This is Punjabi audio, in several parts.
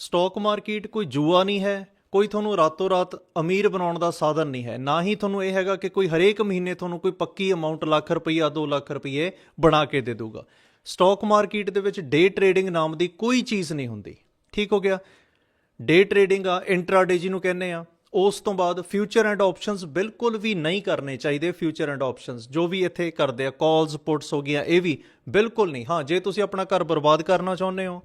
ਸਟਾਕ ਮਾਰਕੀਟ ਕੋਈ ਜੂਆ ਨਹੀਂ ਹੈ, ਕੋਈ ਤੁਹਾਨੂੰ ਰਾਤੋਂ ਰਾਤ ਅਮੀਰ ਬਣਾਉਣ ਦਾ ਸਾਧਨ ਨਹੀਂ ਹੈ, ਨਾ ਹੀ ਤੁਹਾਨੂੰ ਇਹ ਹੈਗਾ ਕਿ ਕੋਈ ਹਰੇਕ ਮਹੀਨੇ ਤੁਹਾਨੂੰ ਕੋਈ ਪੱਕੀ ਅਮਾਉਂਟ ਲੱਖ ਰੁਪਈਆ 2 ਲੱਖ ਰੁਪਈਏ ਬਣਾ ਕੇ ਦੇ ਦੂਗਾ ਸਟਾਕ ਮਾਰਕੀਟ ਦੇ ਵਿੱਚ ਡੇ ਟਰੇਡਿੰਗ ਨਾਮ ਦੀ ਕੋਈ ਚੀਜ਼ ਨਹੀਂ ਹੁੰਦੀ। ਠੀਕ ਹੋ ਗਿਆ? ਡੇ ਟਰੇਡਿੰਗ ਆ ਇੰਟਰਾਡੇ ਜਿਹਨੂੰ ਕਹਿੰਦੇ ਆ, ਉਸ ਤੋਂ ਬਾਅਦ ਫਿਊਚਰ ਐਂਡ ਆਪਸ਼ਨਸ ਬਿਲਕੁਲ ਵੀ ਨਹੀਂ ਕਰਨੇ ਚਾਹੀਦੇ ਫਿਊਚਰ ਐਂਡ ਆਪਸ਼ਨਸ ਜੋ ਵੀ ਇੱਥੇ ਕਰਦੇ ਆ ਕਾਲਸ ਪੁੱਟਸ ਹੋ ਗਈਆਂ, ਇਹ ਵੀ ਬਿਲਕੁਲ ਨਹੀਂ। ਹਾਂ, ਜੇ ਤੁਸੀਂ ਆਪਣਾ ਘਰ ਬਰਬਾਦ ਕਰਨਾ ਚਾਹੁੰਦੇ ਹੋ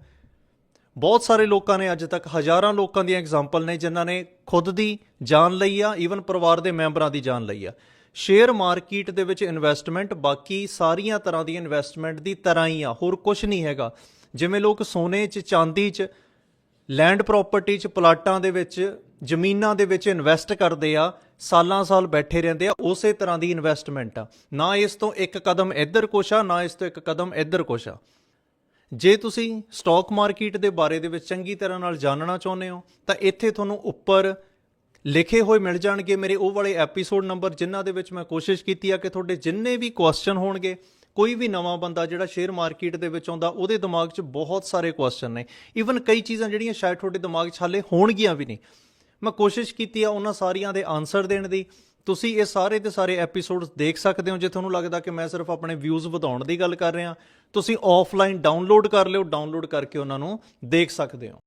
ਬਹੁਤ ਸਾਰੇ ਲੋਕਾਂ ਨੇ ਅੱਜ ਤੱਕ ਹਜ਼ਾਰਾਂ ਲੋਕਾਂ ਦੀਆਂ ਐਗਜ਼ਾਮਪਲ ਨੇ ਜਿਨ੍ਹਾਂ ਨੇ ਖੁਦ ਦੀ ਜਾਨ ਲਈ ਆ ਈਵਨ ਪਰਿਵਾਰ ਦੇ ਮੈਂਬਰਾਂ ਦੀ ਜਾਨ ਲਈ ਆ। ਸ਼ੇਅਰ ਮਾਰਕੀਟ ਦੇ ਵਿੱਚ ਇਨਵੈਸਟਮੈਂਟ ਬਾਕੀ ਸਾਰੀਆਂ ਤਰ੍ਹਾਂ ਦੀ ਇਨਵੈਸਟਮੈਂਟ ਦੀ ਤਰ੍ਹਾਂ ਹੀ ਆ, ਹੋਰ ਕੁਝ ਨਹੀਂ ਹੈਗਾ। ਜਿਵੇਂ ਲੋਕ ਸੋਨੇ 'ਚ, ਚਾਂਦੀ 'ਚ ਲੈਂਡ ਪ੍ਰਾਪਰਟੀ 'ਚ, ਪਲਾਟਾਂ ਦੇ ਵਿੱਚ, ਜ਼ਮੀਨਾਂ ਦੇ ਵਿੱਚ ਇਨਵੈਸਟ ਕਰਦੇ ਆ, ਸਾਲਾਂ ਸਾਲ ਬੈਠੇ ਰਹਿੰਦੇ ਆ, ਉਸੇ ਤਰ੍ਹਾਂ ਦੀ ਇਨਵੈਸਟਮੈਂਟ ਆ। ਨਾ ਇਸ ਤੋਂ ਇੱਕ ਕਦਮ ਇੱਧਰ ਕੁਛ ਆ, ਨਾ ਇਸ ਤੋਂ ਇੱਕ ਕਦਮ ਇੱਧਰ ਕੁਛ ਆ। ਜੇ ਤੁਸੀਂ ਸਟਾਕ ਮਾਰਕੀਟ ਦੇ ਬਾਰੇ ਦੇ ਵਿੱਚ ਚੰਗੀ ਤਰ੍ਹਾਂ ਨਾਲ ਜਾਣਨਾ ਚਾਹੁੰਦੇ ਹੋ, ਤਾਂ ਇੱਥੇ ਤੁਹਾਨੂੰ ਉੱਪਰ ਲਿਖੇ ਹੋਏ ਮਿਲ ਜਾਣਗੇ ਮੇਰੇ ਉਹ ਵਾਲੇ ਐਪੀਸੋਡ ਨੰਬਰ ਜਿਨ੍ਹਾਂ ਦੇ ਵਿੱਚ ਮੈਂ ਕੋਸ਼ਿਸ਼ ਕੀਤੀ ਆ ਕਿ ਤੁਹਾਡੇ ਜਿੰਨੇ ਵੀ ਕੁਐਸਚਨ ਹੋਣਗੇ, ਕੋਈ ਵੀ ਨਵਾਂ ਬੰਦਾ ਜਿਹੜਾ ਸ਼ੇਅਰ ਮਾਰਕੀਟ ਦੇ ਵਿੱਚ ਆਉਂਦਾ, ਉਹਦੇ ਦਿਮਾਗ 'ਚ ਬਹੁਤ ਸਾਰੇ ਕੁਐਸਚਨ ਨੇ। ਈਵਨ ਕਈ ਚੀਜ਼ਾਂ ਜਿਹੜੀਆਂ ਸ਼ਾਇਦ ਤੁਹਾਡੇ ਦਿਮਾਗ 'ਚ ਹਾਲੇ ਹੋਣਗੀਆਂ ਵੀ ਨਹੀਂ। ਮੈਂ ਕੋਸ਼ਿਸ਼ ਕੀਤੀ ਆ ਉਹਨਾਂ ਸਾਰੀਆਂ ਦੇ ਆਨਸਰ ਦੇਣ ਦੀ। ਤੁਸੀਂ ਇਹ ਸਾਰੇ ਦੇ ਸਾਰੇ ਐਪੀਸੋਡਸ ਦੇਖ ਸਕਦੇ ਹੋ, ਜੇ ਤੁਹਾਨੂੰ ਲੱਗਦਾ ਕਿ ਮੈਂ ਸਿਰਫ ਆਪਣੇ ਵਿਊਜ਼ ਵਧਾਉਣ ਦੀ ਗੱਲ ਕਰ ਰਿਹਾ, ਤੁਸੀਂ ਆਫਲਾਈਨ ਡਾਊਨਲੋਡ ਕਰ ਲਿਓ ਡਾਊਨਲੋਡ ਕਰਕੇ ਉਹਨਾਂ ਨੂੰ ਦੇਖ ਸਕਦੇ ਹੋ।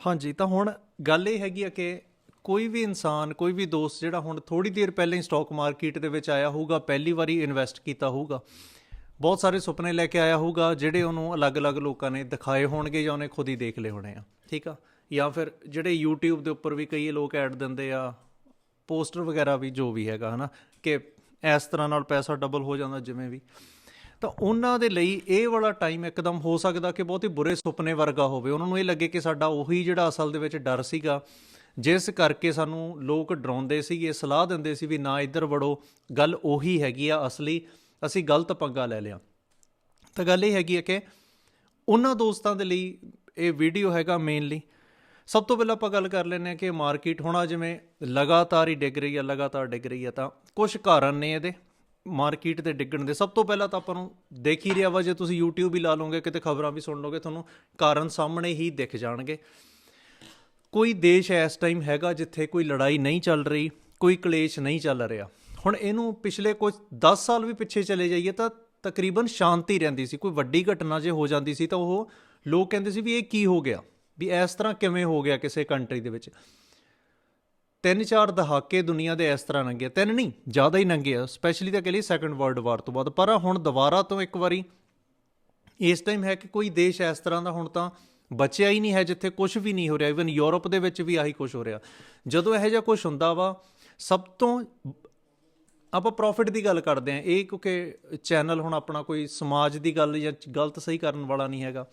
ਹਾਂਜੀ, ਤਾਂ ਹੁਣ ਗੱਲ ਇਹ ਹੈਗੀ ਆ ਕਿ ਕੋਈ ਵੀ ਇਨਸਾਨ, ਕੋਈ ਵੀ ਦੋਸਤ ਜਿਹੜਾ ਹੁਣ ਥੋੜੀ ਦੇਰ ਪਹਿਲਾਂ ਹੀ ਸਟਾਕ ਮਾਰਕੀਟ ਦੇ ਵਿੱਚ ਆਇਆ ਹੋਊਗਾ, ਪਹਿਲੀ ਵਾਰੀ ਇਨਵੈਸਟ ਕੀਤਾ ਹੋਊਗਾ, ਬਹੁਤ ਸਾਰੇ ਸੁਪਨੇ ਲੈ ਕੇ ਆਇਆ ਹੋਊਗਾ, ਜਿਹੜੇ ਉਹਨੂੰ ਅਲੱਗ-ਅਲੱਗ ਲੋਕਾਂ ਨੇ ਦਿਖਾਏ ਹੋਣਗੇ ਜਾਂ ਉਹਨੇ ਖੁਦ ਹੀ ਦੇਖ ਲਏ ਹੋਣੇ ਆ, ਠੀਕ ਆ? ਜਾਂ ਫਿਰ ਜਿਹੜੇ YouTube ਦੇ ਉੱਪਰ ਵੀ ਕਈ ਲੋਕ ਐਡ ਦਿੰਦੇ ਆ ਪੋਸਟਰ ਵਗੈਰਾ ਵੀ ਜੋ ਵੀ ਹੈਗਾ, ਹਨਾ, ਕਿ ਇਸ ਤਰ੍ਹਾਂ ਨਾਲ ਪੈਸਾ ਡਬਲ ਹੋ ਜਾਂਦਾ ਜਿਵੇਂ ਵੀ। ਤਾਂ ਉਹਨਾਂ ਦੇ ਲਈ ਇਹ ਵਾਲਾ ਟਾਈਮ ਇੱਕਦਮ ਹੋ ਸਕਦਾ ਕਿ ਬਹੁਤ ਹੀ ਬੁਰੇ ਸੁਪਨੇ ਵਰਗਾ ਹੋਵੇ। ਉਹਨਾਂ ਨੂੰ ਇਹ ਲੱਗੇ ਕਿ ਸਾਡਾ ਉਹੀ ਜਿਹੜਾ ਅਸਲ ਦੇ ਵਿੱਚ ਡਰ ਸੀਗਾ, ਜਿਸ ਕਰਕੇ ਸਾਨੂੰ ਲੋਕ ਡਰਾਉਂਦੇ ਸੀਗੇ, ਸਲਾਹ ਦਿੰਦੇ ਸੀ ਵੀ ਨਾ ਇੱਧਰ ਵੜੋ, ਗੱਲ ਉਹੀ ਹੈਗੀ ਆ ਅਸਲੀ, ਅਸੀਂ ਗਲਤ ਪੰਗਾ ਲੈ ਲਿਆ। ਤਾਂ ਗੱਲ ਇਹ ਹੈਗੀ ਹੈ ਕਿ ਉਹਨਾਂ ਦੋਸਤਾਂ ਦੇ ਲਈ ਇਹ ਵੀਡੀਓ ਹੈਗਾ ਮੇਨਲੀ ਸਭ ਤੋਂ ਪਹਿਲਾਂ ਆਪਾਂ ਗੱਲ ਕਰ ਲੈਂਦੇ ਹਾਂ ਕਿ ਮਾਰਕੀਟ ਹੋਣਾ ਜਿਵੇਂ ਲਗਾਤਾਰ ਹੀ ਡਿੱਗ ਰਹੀ ਹੈ ਲਗਾਤਾਰ ਡਿੱਗ ਰਹੀ ਹੈ ਤਾਂ ਕੁਝ ਕਾਰਨ ਨੇ ਇਹਦੇ। ਮਾਰਕੀਟ ਦੇ ਡਿੱਗਣ ਦੇ ਸਭ ਤੋਂ ਪਹਿਲਾਂ ਤਾਂ ਆਪਾਂ ਨੂੰ ਦੇਖ ਹੀ ਰਿਹਾ ਵਾ, ਜੇ ਤੁਸੀਂ YouTube ਹੀ ਲਾ ਲਓਗੇ, ਕਿਤੇ ਖਬਰਾਂ ਵੀ ਸੁਣ ਲਓਗੇ, ਤੁਹਾਨੂੰ ਕਾਰਨ ਸਾਹਮਣੇ ਹੀ ਦਿਖ ਜਾਣਗੇ। ਕੋਈ ਦੇਸ਼ ਇਸ ਟਾਈਮ ਹੈਗਾ ਜਿੱਥੇ ਕੋਈ ਲੜਾਈ ਨਹੀਂ ਚੱਲ ਰਹੀ, ਕੋਈ ਕਲੇਸ਼ ਨਹੀਂ ਚੱਲ ਰਿਹਾ। ਹੁਣ ਇਹਨੂੰ ਪਿਛਲੇ ਕੁਝ 10 ਸਾਲ ਵੀ ਪਿੱਛੇ ਚਲੇ ਜਾਈਏ ਤਾਂ ਤਕਰੀਬਨ ਸ਼ਾਂਤੀ ਰਹਿੰਦੀ ਸੀ, ਕੋਈ ਵੱਡੀ ਘਟਨਾ ਜੇ ਹੋ ਜਾਂਦੀ ਸੀ ਤਾਂ ਉਹ ਲੋਕ ਕਹਿੰਦੇ ਸੀ ਵੀ ਇਹ ਕੀ ਹੋ ਗਿਆ? ਵੀ ਇਸ ਤਰ੍ਹਾਂ ਕਿਵੇਂ ਹੋ ਗਿਆ ਕਿਸੇ ਕੰਟਰੀ ਦੇ ਵਿੱਚ? ਤਿੰਨ ਚਾਰ ਦਹਾਕੇ ਦੁਨੀਆ ਦੇ ਇਸ ਤਰ੍ਹਾਂ ਲੰਘੇ ਤਿੰਨ ਨਹੀਂ, ਜ਼ਿਆਦਾ ਹੀ ਲੰਘੇ ਆ ਸਪੈਸ਼ਲੀ ਤਾਂ ਕਹ ਲਈ ਸੈਕੰਡ ਵਰਲਡ ਵਾਰ ਤੋਂ ਬਾਅਦ। ਪਰ ਹੁਣ ਦੁਬਾਰਾ ਤੋਂ ਇੱਕ ਵਾਰੀ, ਇਸ ਟਾਈਮ ਹੈ ਕਿ ਕੋਈ ਦੇਸ਼ ਇਸ ਤਰ੍ਹਾਂ ਦਾ ਹੁਣ ਤਾਂ ਬਚਿਆ ਹੀ ਨਹੀਂ ਹੈ, ਜਿੱਥੇ ਕੁਝ ਵੀ ਨਹੀਂ ਹੋ ਰਿਹਾ। ਇਵਨ ਯੂਰਪ ਦੇ ਵਿੱਚ ਵੀ ਆਹੀ ਕੁਝ ਹੋ ਰਿਹਾ। ਜਦੋਂ ਇਹੋ ਜਿਹਾ ਕੁਝ ਹੁੰਦਾ ਵਾ, ਸਭ ਤੋਂ ਆਪਾਂ ਪ੍ਰੋਫਿਟ ਦੀ ਗੱਲ ਕਰਦੇ ਆਂ ਇਹ ਕਿਉਂਕਿ ਚੈਨਲ ਹੁਣ ਆਪਣਾ ਕੋਈ ਸਮਾਜ ਦੀ ਗੱਲ ਜਾਂ ਗਲਤ ਸਹੀ ਕਰਨ ਵਾਲਾ ਨਹੀਂ ਹੈਗਾ।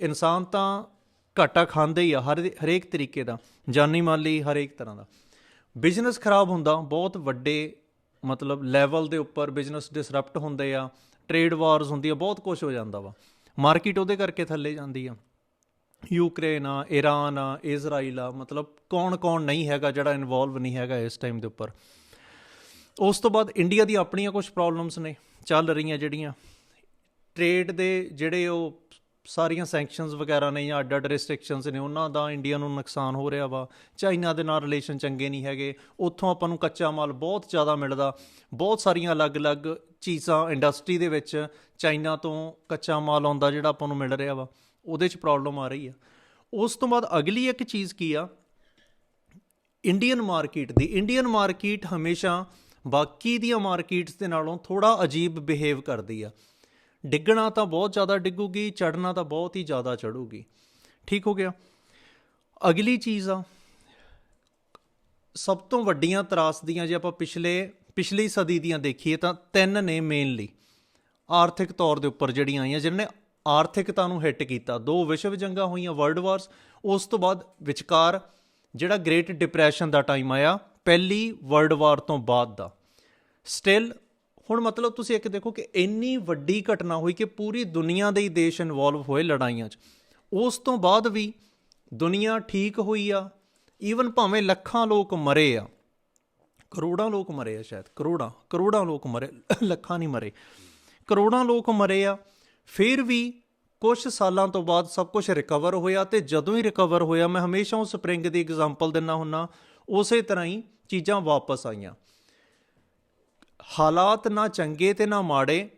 ਇਨਸਾਨ ਤਾਂ ਘਾਟਾ ਖਾਂਦੇ ਹੀ ਆ, ਹਰ ਹਰੇਕ ਤਰੀਕੇ ਦਾ, ਜਾਨੀ ਮਾਲੀ ਹਰੇਕ ਤਰ੍ਹਾਂ ਦਾ। ਬਿਜ਼ਨਸ ਖਰਾਬ ਹੁੰਦਾ, ਬਹੁਤ ਵੱਡੇ, ਮਤਲਬ ਲੈਵਲ ਦੇ ਉੱਪਰ ਬਿਜ਼ਨਸ ਡਿਸਰਪਟ ਹੁੰਦੇ ਆ ਟ੍ਰੇਡ ਵਾਰਸ ਹੁੰਦੀ ਆ, ਬਹੁਤ ਕੁਝ ਹੋ ਜਾਂਦਾ ਵਾ। ਮਾਰਕੀਟ ਉਹਦੇ ਕਰਕੇ ਥੱਲੇ ਜਾਂਦੀ ਆ। ਯੂਕਰੇਨ ਆ ਈਰਾਨ ਆ ਇਜ਼ਰਾਈਲ ਆ, ਮਤਲਬ ਕੌਣ-ਕੌਣ ਨਹੀਂ ਹੈਗਾ ਜਿਹੜਾ ਇਨਵੋਲਵ ਨਹੀਂ ਹੈਗਾ ਇਸ ਟਾਈਮ ਦੇ ਉੱਪਰ। ਉਸ ਤੋਂ ਬਾਅਦ ਇੰਡੀਆ ਦੀ ਆਪਣੀਆਂ ਕੁਝ ਪ੍ਰੋਬਲਮਸ ਨੇ, ਚੱਲ ਰਹੀਆਂ ਜਿਹੜੀਆਂ। ਟ੍ਰੇਡ ਦੇ ਜਿਹੜੇ ਉਹ ਸਾਰੀਆਂ ਸੈਂਕਸ਼ਨਸ ਵਗੈਰਾ ਨੇ ਜਾਂ ਅੱਡ-ਅੱਡ ਰੈਸਟ੍ਰਿਕਸ਼ਨਸ ਨੇ, ਉਹਨਾਂ ਦਾ ਇੰਡੀਆ ਨੂੰ ਨੁਕਸਾਨ ਹੋ ਰਿਹਾ ਵਾ। ਚਾਈਨਾ ਦੇ ਨਾਲ ਰਿਲੇਸ਼ਨ ਚੰਗੇ ਨਹੀਂ ਹੈਗੇ। ਉੱਥੋਂ ਆਪਾਂ ਨੂੰ ਕੱਚਾ ਮਾਲ ਬਹੁਤ ਜ਼ਿਆਦਾ ਮਿਲਦਾ। ਬਹੁਤ ਸਾਰੀਆਂ ਅਲੱਗ-ਅਲੱਗ ਚੀਜ਼ਾਂ ਇੰਡਸਟਰੀ ਦੇ ਵਿੱਚ ਚਾਈਨਾ ਤੋਂ ਕੱਚਾ ਮਾਲ ਆਉਂਦਾ ਜਿਹੜਾ ਆਪਾਂ ਨੂੰ ਮਿਲ ਰਿਹਾ ਵਾ। ਉਹਦੇ 'ਚ ਪ੍ਰੋਬਲਮ ਆ ਰਹੀ ਆ। ਉਸ ਤੋਂ ਬਾਅਦ ਅਗਲੀ ਇੱਕ ਚੀਜ਼ ਕੀ ਆ? ਇੰਡੀਅਨ ਮਾਰਕੀਟ ਦੀ। ਇੰਡੀਅਨ ਮਾਰਕੀਟ ਹਮੇਸ਼ਾ ਬਾਕੀ ਦੀਆਂ ਮਾਰਕੀਟਸ ਦੇ ਨਾਲੋਂ ਥੋੜਾ ਅਜੀਬ ਬਿਹੇਵ ਕਰਦੀ ਆ। ਡਿੱਗਣਾ ਤਾਂ ਬਹੁਤ ਜ਼ਿਆਦਾ ਡਿੱਗੂਗੀ ਚੜਨਾ ਤਾਂ ਬਹੁਤ ਹੀ ਜ਼ਿਆਦਾ ਚੜੂਗੀ ਠੀਕ ਹੋ ਗਿਆ? ਅਗਲੀ ਚੀਜ਼ ਆ, ਸਭ ਤੋਂ ਵੱਡੀਆਂ ਤਰਾਸਦੀਆਂ ਜੇ ਆਪਾਂ ਪਿਛਲੇ, ਪਿਛਲੀ ਸਦੀ ਦੀਆਂ ਦੇਖੀਏ ਤਾਂ ਤਿੰਨ ਨੇ ਮੇਨਲੀ ਆਰਥਿਕ ਤੌਰ ਦੇ ਉੱਪਰ ਜਿਹੜੀਆਂ ਆਈਆਂ, ਜਿਨ੍ਹਾਂ ਨੇ ਆਰਥਿਕਤਾ ਨੂੰ ਹਿੱਟ ਕੀਤਾ। ਦੋ ਵਿਸ਼ਵ ਜੰਗਾਂ ਹੋਈਆਂ ਵਰਲਡ ਵਾਰਸ ਉਸ ਤੋਂ ਬਾਅਦ ਵਿਚਕਾਰ ਜਿਹੜਾ ਗ੍ਰੇਟ ਡਿਪਰੈਸ਼ਨ ਦਾ ਟਾਈਮ ਆਇਆ, ਪਹਿਲੀ ਵਰਲਡ ਵਾਰ ਤੋਂ ਬਾਅਦ ਦਾ। ਸਟਿਲ ਹੁਣ ਮਤਲਬ ਤੁਸੀਂ ਇੱਕ ਦੇਖੋ ਕਿ ਇੰਨੀ ਵੱਡੀ ਘਟਨਾ ਹੋਈ ਕਿ ਪੂਰੀ ਦੁਨੀਆ ਦੇ ਹੀ ਦੇਸ਼ ਇਨਵੋਲਵ ਹੋਏ ਲੜਾਈਆਂ 'ਚ। ਉਸ ਤੋਂ ਬਾਅਦ ਵੀ ਦੁਨੀਆ ਠੀਕ ਹੋਈ ਆ ਈਵਨ ਭਾਵੇਂ ਲੱਖਾਂ ਲੋਕ ਮਰੇ ਆ, ਕਰੋੜਾਂ ਲੋਕ ਮਰੇ ਆ ਸ਼ਾਇਦ, ਕਰੋੜਾਂ ਕਰੋੜਾਂ ਲੋਕ ਮਰੇ, ਲੱਖਾਂ ਨਹੀਂ ਮਰੇ, ਕਰੋੜਾਂ ਲੋਕ ਮਰੇ ਆ, ਫਿਰ ਵੀ ਕੁਝ ਸਾਲਾਂ ਤੋਂ ਬਾਅਦ ਸਭ ਕੁਝ ਰਿਕਵਰ ਹੋਇਆ ਤੇ ਜਦੋਂ ਹੀ ਰਿਕਵਰ ਹੋਇਆ, ਮੈਂ ਹਮੇਸ਼ਾ ਉਹ ਸਪ੍ਰਿੰਗ ਦੀ ਐਗਜ਼ਾਮਪਲ ਦਿੰਨਾ ਹੁੰਨਾ, ਉਸੇ ਤਰ੍ਹਾਂ ਹੀ ਚੀਜ਼ਾਂ ਵਾਪਸ ਆਈਆਂ। ਹਾਲਾਤ ਨਾ ਚੰਗੇ ਤੇ ਨਾ ਮਾੜੇ,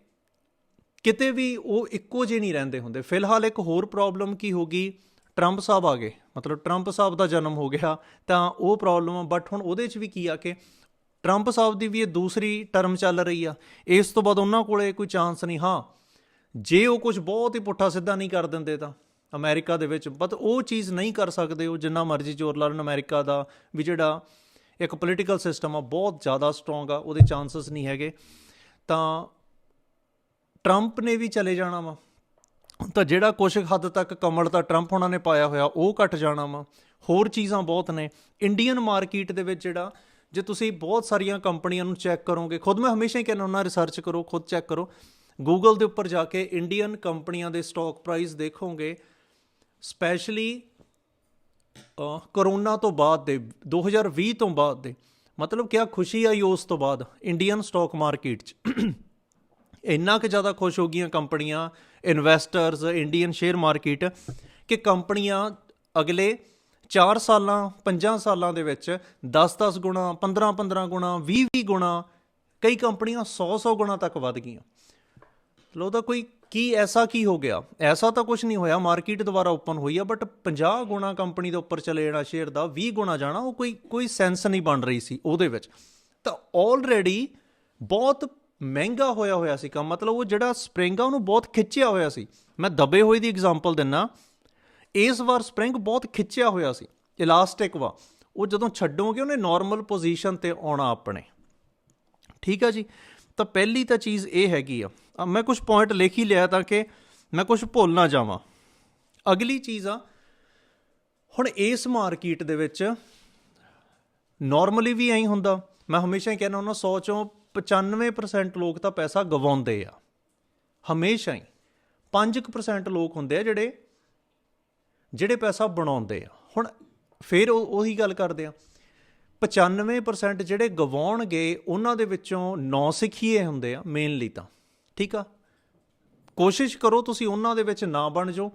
ਕਿਤੇ ਵੀ ਉਹ ਇੱਕੋ ਜਿਹੇ ਨਹੀਂ ਰਹਿੰਦੇ ਹੁੰਦੇ। ਫਿਲਹਾਲ ਇੱਕ ਹੋਰ ਪ੍ਰੋਬਲਮ ਕੀ ਹੋ ਗਈ? ਟਰੰਪ ਸਾਹਿਬ ਆ ਗਏ। ਮਤਲਬ ਟਰੰਪ ਸਾਹਿਬ ਦਾ ਜਨਮ ਹੋ ਗਿਆ, ਤਾਂ ਉਹ ਪ੍ਰੋਬਲਮ ਆ। ਬਟ ਹੁਣ ਉਹਦੇ 'ਚ ਵੀ ਕੀ ਆ ਕਿ ਟਰੰਪ ਸਾਹਿਬ ਦੀ ਵੀ ਇਹ ਦੂਸਰੀ ਟਰਮ ਚੱਲ ਰਹੀ ਆ। ਇਸ ਤੋਂ ਬਾਅਦ ਉਹਨਾਂ ਕੋਲੇ ਕੋਈ ਚਾਂਸ ਨਹੀਂ। ਹਾਂ, ਜੇ ਉਹ ਕੁਝ ਬਹੁਤ ਹੀ ਪੁੱਠਾ ਸਿੱਧਾ ਨਹੀਂ ਕਰ ਦਿੰਦੇ ਤਾਂ ਅਮਰੀਕਾ ਦੇ ਵਿੱਚ ਬਟ ਉਹ ਚੀਜ਼ ਨਹੀਂ ਕਰ ਸਕਦੇ ਉਹ, ਜਿੰਨਾ ਮਰਜ਼ੀ ਜ਼ੋਰ ਲਾ ਲੈਣ ਅਮਰੀਕਾ ਦਾ ਵੀ ਜਿਹੜਾ ਇੱਕ ਪੋਲੀਟੀਕਲ ਸਿਸਟਮ ਆ, ਬਹੁਤ ਜ਼ਿਆਦਾ ਸਟਰੋਂਗ ਆ, ਉਹਦੇ ਚਾਂਸਸ ਨਹੀਂ ਹੈਗੇ। ਤਾਂ ਟਰੰਪ ਨੇ ਵੀ ਚਲੇ ਜਾਣਾ ਵਾ। ਤਾਂ ਜਿਹੜਾ ਕੁਛ ਹੱਦ ਤੱਕ ਕਮਲ ਤਾਂ ਟਰੰਪ ਉਹਨਾਂ ਨੇ ਪਾਇਆ ਹੋਇਆ, ਉਹ ਘਟ ਜਾਣਾ ਵਾ। ਹੋਰ ਚੀਜ਼ਾਂ ਬਹੁਤ ਨੇ। ਇੰਡੀਅਨ ਮਾਰਕੀਟ ਦੇ ਵਿੱਚ ਜਿਹੜਾ, ਜੇ ਤੁਸੀਂ ਬਹੁਤ ਸਾਰੀਆਂ ਕੰਪਨੀਆਂ ਨੂੰ ਚੈੱਕ ਕਰੋਗੇ, ਖੁਦ ਮੈਂ ਹਮੇਸ਼ਾ ਹੀ ਕਹਿੰਦਾ ਹੁੰਦਾ ਰਿਸਰਚ ਕਰੋ, ਖੁਦ ਚੈੱਕ ਕਰੋ। ਗੂਗਲ ਦੇ ਉੱਪਰ ਜਾ ਕੇ ਇੰਡੀਅਨ ਕੰਪਨੀਆਂ ਦੇ ਸਟਾਕ ਪ੍ਰਾਈਸ ਦੇਖੋਗੇ ਸਪੈਸ਼ਲੀ ਕਰੋਨਾ ਤੋਂ ਬਾਅਦ ਦੇ 2020 ਤੋਂ ਬਾਅਦ ਦੇ, ਮਤਲਬ ਕਿਆ ਖੁਸ਼ੀ ਆਈ ਉਸ ਤੋਂ ਬਾਅਦ ਇੰਡੀਅਨ ਸਟਾਕ ਮਾਰਕੀਟ 'ਚ। ਇੰਨਾ ਕਿ ਜ਼ਿਆਦਾ ਖੁਸ਼ ਹੋ ਗਈਆਂ ਕੰਪਨੀਆਂ ਇਨਵੈਸਟਰਸ ਇੰਡੀਅਨ ਸ਼ੇਅਰ ਮਾਰਕੀਟ ਕਿ ਕੰਪਨੀਆਂ ਅਗਲੇ 4 ਸਾਲਾਂ 5 ਸਾਲਾਂ ਦੇ ਵਿੱਚ 10-10 ਗੁਣਾ 15-15 ਗੁਣਾ 20-20 ਗੁਣਾ, ਕਈ ਕੰਪਨੀਆਂ 100-100 ਗੁਣਾ ਤੱਕ ਵੱਧ ਗਈਆਂ। ਲੋ ਤਾਂ ਕੋਈ ਕੀ ਐਸਾ ਕੀ ਹੋ ਗਿਆ? ਐਸਾ ਤਾਂ ਕੁਝ ਨਹੀਂ ਹੋਇਆ, ਮਾਰਕੀਟ ਦੁਬਾਰਾ ਓਪਨ ਹੋਈ ਆ ਬਟ 50 ਗੁਣਾ ਕੰਪਨੀ ਦੇ ਉੱਪਰ ਚਲੇ ਜਾਣਾ ਸ਼ੇਅਰ ਦਾ 20 ਗੁਣਾ ਜਾਣਾ, ਉਹ ਕੋਈ ਕੋਈ ਸੈਂਸ ਨਹੀਂ ਬਣ ਰਹੀ ਸੀ ਉਹਦੇ ਵਿੱਚ। ਤਾਂ ਆਲਰੇਡੀ ਬਹੁਤ ਮਹਿੰਗਾ ਹੋਇਆ ਹੋਇਆ ਸੀ ਕੰਮ, ਮਤਲਬ ਉਹ ਜਿਹੜਾ ਸਪ੍ਰਿੰਗ ਆ, ਉਹਨੂੰ ਬਹੁਤ ਖਿੱਚਿਆ ਹੋਇਆ ਸੀ। ਮੈਂ ਦਬੇ ਹੋਏ ਦੀ ਐਗਜ਼ਾਮਪਲ ਦਿੰਨਾ। ਇਸ ਵਾਰ ਸਪ੍ਰਿੰਗ ਬਹੁਤ ਖਿੱਚਿਆ ਹੋਇਆ ਸੀ ਇਲਾਸਟਿਕ ਵਾ। ਉਹ ਜਦੋਂ ਛੱਡੋਗੇ, ਉਹਨੇ ਨਾਰਮਲ ਪੋਜੀਸ਼ਨ ਤੇ ਆਉਣਾ ਆਪਣੇ। ਠੀਕ ਆ ਜੀ? ਤਾਂ ਪਹਿਲੀ ਤਾਂ ਚੀਜ਼ ਇਹ ਹੈਗੀ ਆ ਮੈਂ ਕੁਝ ਪੁਆਇੰਟ ਲਿਖ ਹੀ ਲਿਆ ਤਾਂ ਕਿ ਮੈਂ ਕੁਝ ਭੁੱਲ ਨਾ ਜਾਵਾਂ। ਅਗਲੀ ਚੀਜ਼ ਆ, ਹੁਣ ਇਸ ਮਾਰਕੀਟ ਦੇ ਵਿੱਚ ਨਾਰਮਲੀ ਵੀ ਐਂ ਹੁੰਦਾ। ਮੈਂ ਹਮੇਸ਼ਾ ਹੀ ਕਹਿੰਦਾ ਹੁੰਦਾ 100 ਚੋਂ 95% ਲੋਕ ਤਾਂ ਪੈਸਾ ਗਵਾਉਂਦੇ ਆ। ਹਮੇਸ਼ਾ ਹੀ 5% ਲੋਕ ਹੁੰਦੇ ਆ ਜਿਹੜੇ ਜਿਹੜੇ ਪੈਸਾ ਬਣਾਉਂਦੇ ਆ। ਹੁਣ ਫਿਰ ਉਹ, ਉਹੀ ਗੱਲ ਕਰਦੇ ਆ। 95% ਜਿਹੜੇ ਗਵਾਉਣਗੇ, ਉਹਨਾਂ ਦੇ ਵਿੱਚੋਂ 9 ਸਿੱਖੀਏ ਹੁੰਦੇ ਆ ਮੇਨਲੀ ਤਾਂ। ਠੀਕ ਆ? ਕੋਸ਼ਿਸ਼ ਕਰੋ ਤੁਸੀਂ ਉਹਨਾਂ ਦੇ ਵਿੱਚ ਨਾ ਬਣ ਜਾਓ।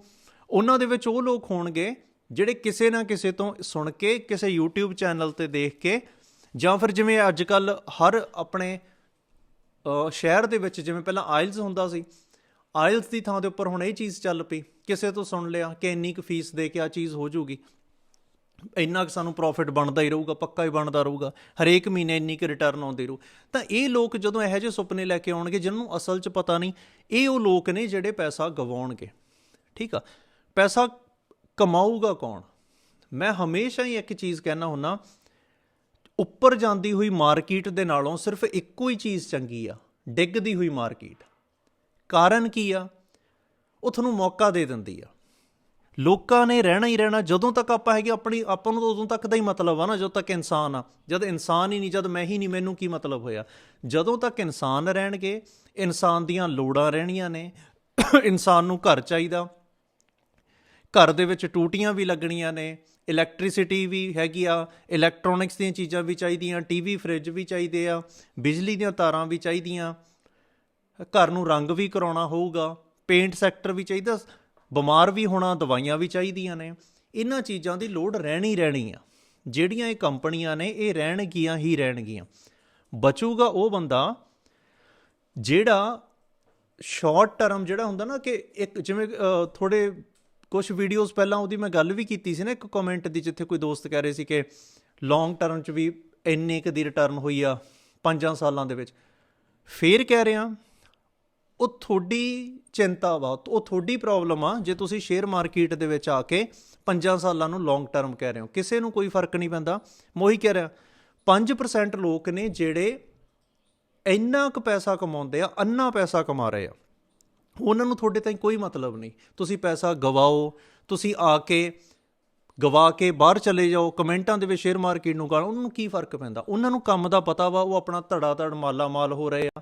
ਉਹਨਾਂ ਦੇ ਵਿੱਚ ਉਹ ਲੋਕ ਹੋਣਗੇ ਜਿਹੜੇ ਕਿਸੇ ਨਾ ਕਿਸੇ ਤੋਂ ਸੁਣ ਕੇ, ਕਿਸੇ YouTube ਚੈਨਲ ਤੇ ਦੇਖ ਕੇ ਜਾਂ ਫਿਰ ਜਿਵੇਂ ਅੱਜ ਕੱਲ ਹਰ ਆਪਣੇ ਸ਼ਹਿਰ ਦੇ ਵਿੱਚ ਜਿਵੇਂ ਪਹਿਲਾਂ ਆਇਲਸ ਹੁੰਦਾ ਸੀ। ਆਇਲਸ ਦੀ ਥਾਂ ਦੇ ਉੱਪਰ ਹੁਣ ਇਹ ਚੀਜ਼ ਚੱਲ ਪਈ। ਕਿਸੇ ਤੋਂ ਸੁਣ ਲਿਆ ਕਿ ਇੰਨੀ ਕੁ ਫੀਸ ਦੇ ਕੇ ਆ ਚੀਜ਼ ਹੋ ਜੂਗੀ। ਇੰਨਾ ਕੁ ਸਾਨੂੰ ਪ੍ਰੋਫਿਟ ਬਣਦਾ ਹੀ ਰਹੂਗਾ, ਪੱਕਾ ਹੀ ਬਣਦਾ ਰਹੂਗਾ, ਹਰੇਕ ਮਹੀਨੇ ਇੰਨੀ ਕੁ ਰਿਟਰਨ ਆਉਂਦੀ ਰਹੂ। ਤਾਂ ਇਹ ਲੋਕ ਜਦੋਂ ਇਹੋ ਜਿਹੇ ਸੁਪਨੇ ਲੈ ਕੇ ਆਉਣਗੇ ਜਿਹਨਾਂ ਨੂੰ ਅਸਲ 'ਚ ਪਤਾ ਨਹੀਂ, ਇਹ ਉਹ ਲੋਕ ਨੇ ਜਿਹੜੇ ਪੈਸਾ ਗਵਾਉਣਗੇ। ਠੀਕ ਆ? ਪੈਸਾ ਕਮਾਊਗਾ ਕੌਣ? ਮੈਂ ਹਮੇਸ਼ਾ ਹੀ ਇੱਕ ਚੀਜ਼ ਕਹਿਣਾ ਹੁੰਨਾ, ਉੱਪਰ ਜਾਂਦੀ ਹੋਈ ਮਾਰਕੀਟ ਦੇ ਨਾਲੋਂ ਸਿਰਫ ਇੱਕੋ ਹੀ ਚੀਜ਼ ਚੰਗੀ ਆ, ਡਿੱਗਦੀ ਹੋਈ ਮਾਰਕੀਟ ਕਾਰਨ ਕੀ ਆ? ਉਹ ਤੁਹਾਨੂੰ ਮੌਕਾ ਦੇ ਦਿੰਦੀ ਆ। ਲੋਕਾਂ ਨੇ ਰਹਿਣਾ ਹੀ ਰਹਿਣਾ, ਜਦੋਂ ਤੱਕ ਆਪਾਂ ਹੈਗੇ ਆਪਣੀ, ਆਪਾਂ ਨੂੰ ਤਾਂ ਉਦੋਂ ਤੱਕ ਦਾ ਹੀ ਮਤਲਬ ਆ ਨਾ, ਜਦੋਂ ਤੱਕ ਇਨਸਾਨ ਆ। ਜਦ ਇਨਸਾਨ ਹੀ ਨਹੀਂ, ਜਦ ਮੈਂ ਹੀ ਨਹੀਂ, ਮੈਨੂੰ ਕੀ ਮਤਲਬ ਹੋਇਆ? ਜਦੋਂ ਤੱਕ ਇਨਸਾਨ ਰਹਿਣਗੇ, ਇਨਸਾਨ ਦੀਆਂ ਲੋੜਾਂ ਰਹਿਣੀਆਂ ਨੇ, ਇਨਸਾਨ ਨੂੰ ਘਰ ਚਾਹੀਦਾ। ਘਰ ਦੇ ਵਿੱਚ ਟੂਟੀਆਂ ਵੀ ਲੱਗਣੀਆਂ ਨੇ, ਇਲੈਕਟ੍ਰਿਸਿਟੀ ਵੀ ਹੈਗੀ ਆ, ਇਲੈਕਟ੍ਰੋਨਿਕਸ ਦੀਆਂ ਚੀਜ਼ਾਂ ਵੀ ਚਾਹੀਦੀਆਂ ਟੀਵੀ ਫ੍ਰਿਜ ਵੀ ਚਾਹੀਦੇ ਆ, ਬਿਜਲੀ ਦੀਆਂ ਤਾਰਾਂ ਵੀ ਚਾਹੀਦੀਆਂ। ਘਰ ਨੂੰ ਰੰਗ ਵੀ ਕਰਾਉਣਾ ਹੋਊਗਾ, ਪੇਂਟ ਸੈਕਟਰ ਵੀ ਚਾਹੀਦਾ ਬਿਮਾਰ ਵੀ ਹੋਣਾ ਦਵਾਈਆਂ ਵੀ ਚਾਹੀਦੀਆਂ ਨੇ ਇਹਨਾਂ ਚੀਜ਼ਾਂ ਦੀ ਲੋੜ ਰਹਿਣੀ ਰਹਿਣੀ ਆ। ਜਿਹੜੀਆਂ ਇਹ ਕੰਪਨੀਆਂ ਨੇ ਇਹ ਰਹਿਣਗੀਆਂ ਹੀ ਰਹਿਣਗੀਆਂ। ਬਚੂਗਾ ਉਹ ਬੰਦਾ ਜਿਹੜਾ ਸ਼ਾਰਟ ਟਰਮ ਜਿਹੜਾ ਹੁੰਦਾ ਨਾ ਕਿ ਇੱਕ ਜਿਵੇਂ ਅ, ਥੋੜੇ ਕੁਝ ਵੀਡੀਓਜ਼ ਪਹਿਲਾਂ ਉਹਦੀ ਮੈਂ ਗੱਲ ਵੀ ਕੀਤੀ ਸੀ ਨਾ ਇੱਕ ਕਮੈਂਟ ਦੀ ਜਿੱਥੇ ਕੋਈ ਦੋਸਤ ਕਹਿ ਰਹੇ ਸੀ ਕਿ ਲੌਂਗ ਟਰਮ 'ਚ ਵੀ ਇੰਨੇ ਕੁ ਦੀ ਰਿਟਰਨ ਹੋਈ ਆ 5 ਸਾਲਾਂ ਦੇ ਵਿੱਚ। ਫੇਰ ਕਹਿ ਰਿਹਾ ਉਹ ਤੁਹਾਡੀ ਚਿੰਤਾ ਵਾ, ਉਹ ਤੁਹਾਡੀ ਪ੍ਰੋਬਲਮ ਆ, ਜੇ ਤੁਸੀਂ ਸ਼ੇਅਰ ਮਾਰਕੀਟ ਦੇ ਵਿੱਚ ਆ ਕੇ 5 ਸਾਲਾਂ ਨੂੰ ਲੌਂਗ ਟਰਮ ਕਹਿ ਰਹੇ ਹੋ। ਕਿਸੇ ਨੂੰ ਕੋਈ ਫ਼ਰਕ ਨਹੀਂ ਪੈਂਦਾ। ਮੋਹੀ ਕਹਿ ਰਿਹਾ 5% ਲੋਕ ਨੇ ਜਿਹੜੇ ਇੰਨਾ ਕੁ ਪੈਸਾ ਕਮਾਉਂਦੇ ਆ, ਅੰਨਾ ਪੈਸਾ ਕਮਾ ਰਹੇ ਆ। ਉਹਨਾਂ ਨੂੰ ਤੁਹਾਡੇ ਤਾਈਂ ਕੋਈ ਮਤਲਬ ਨਹੀਂ। ਤੁਸੀਂ ਪੈਸਾ ਗਵਾਓ, ਤੁਸੀਂ ਆ ਕੇ ਗਵਾ ਕੇ ਬਾਹਰ ਚਲੇ ਜਾਓ, ਕਮੈਂਟਾਂ ਦੇ ਵਿੱਚ ਸ਼ੇਅਰ ਮਾਰਕੀਟ ਨੂੰ ਗਾਲ, ਉਹਨਾਂ ਨੂੰ ਕੀ ਫ਼ਰਕ ਪੈਂਦਾ? ਉਹਨਾਂ ਨੂੰ ਕੰਮ ਦਾ ਪਤਾ ਵਾ, ਉਹ ਆਪਣਾ ਧੜਾ ਧੜ ਮਾਲਾ ਮਾਲ ਹੋ ਰਹੇ ਆ।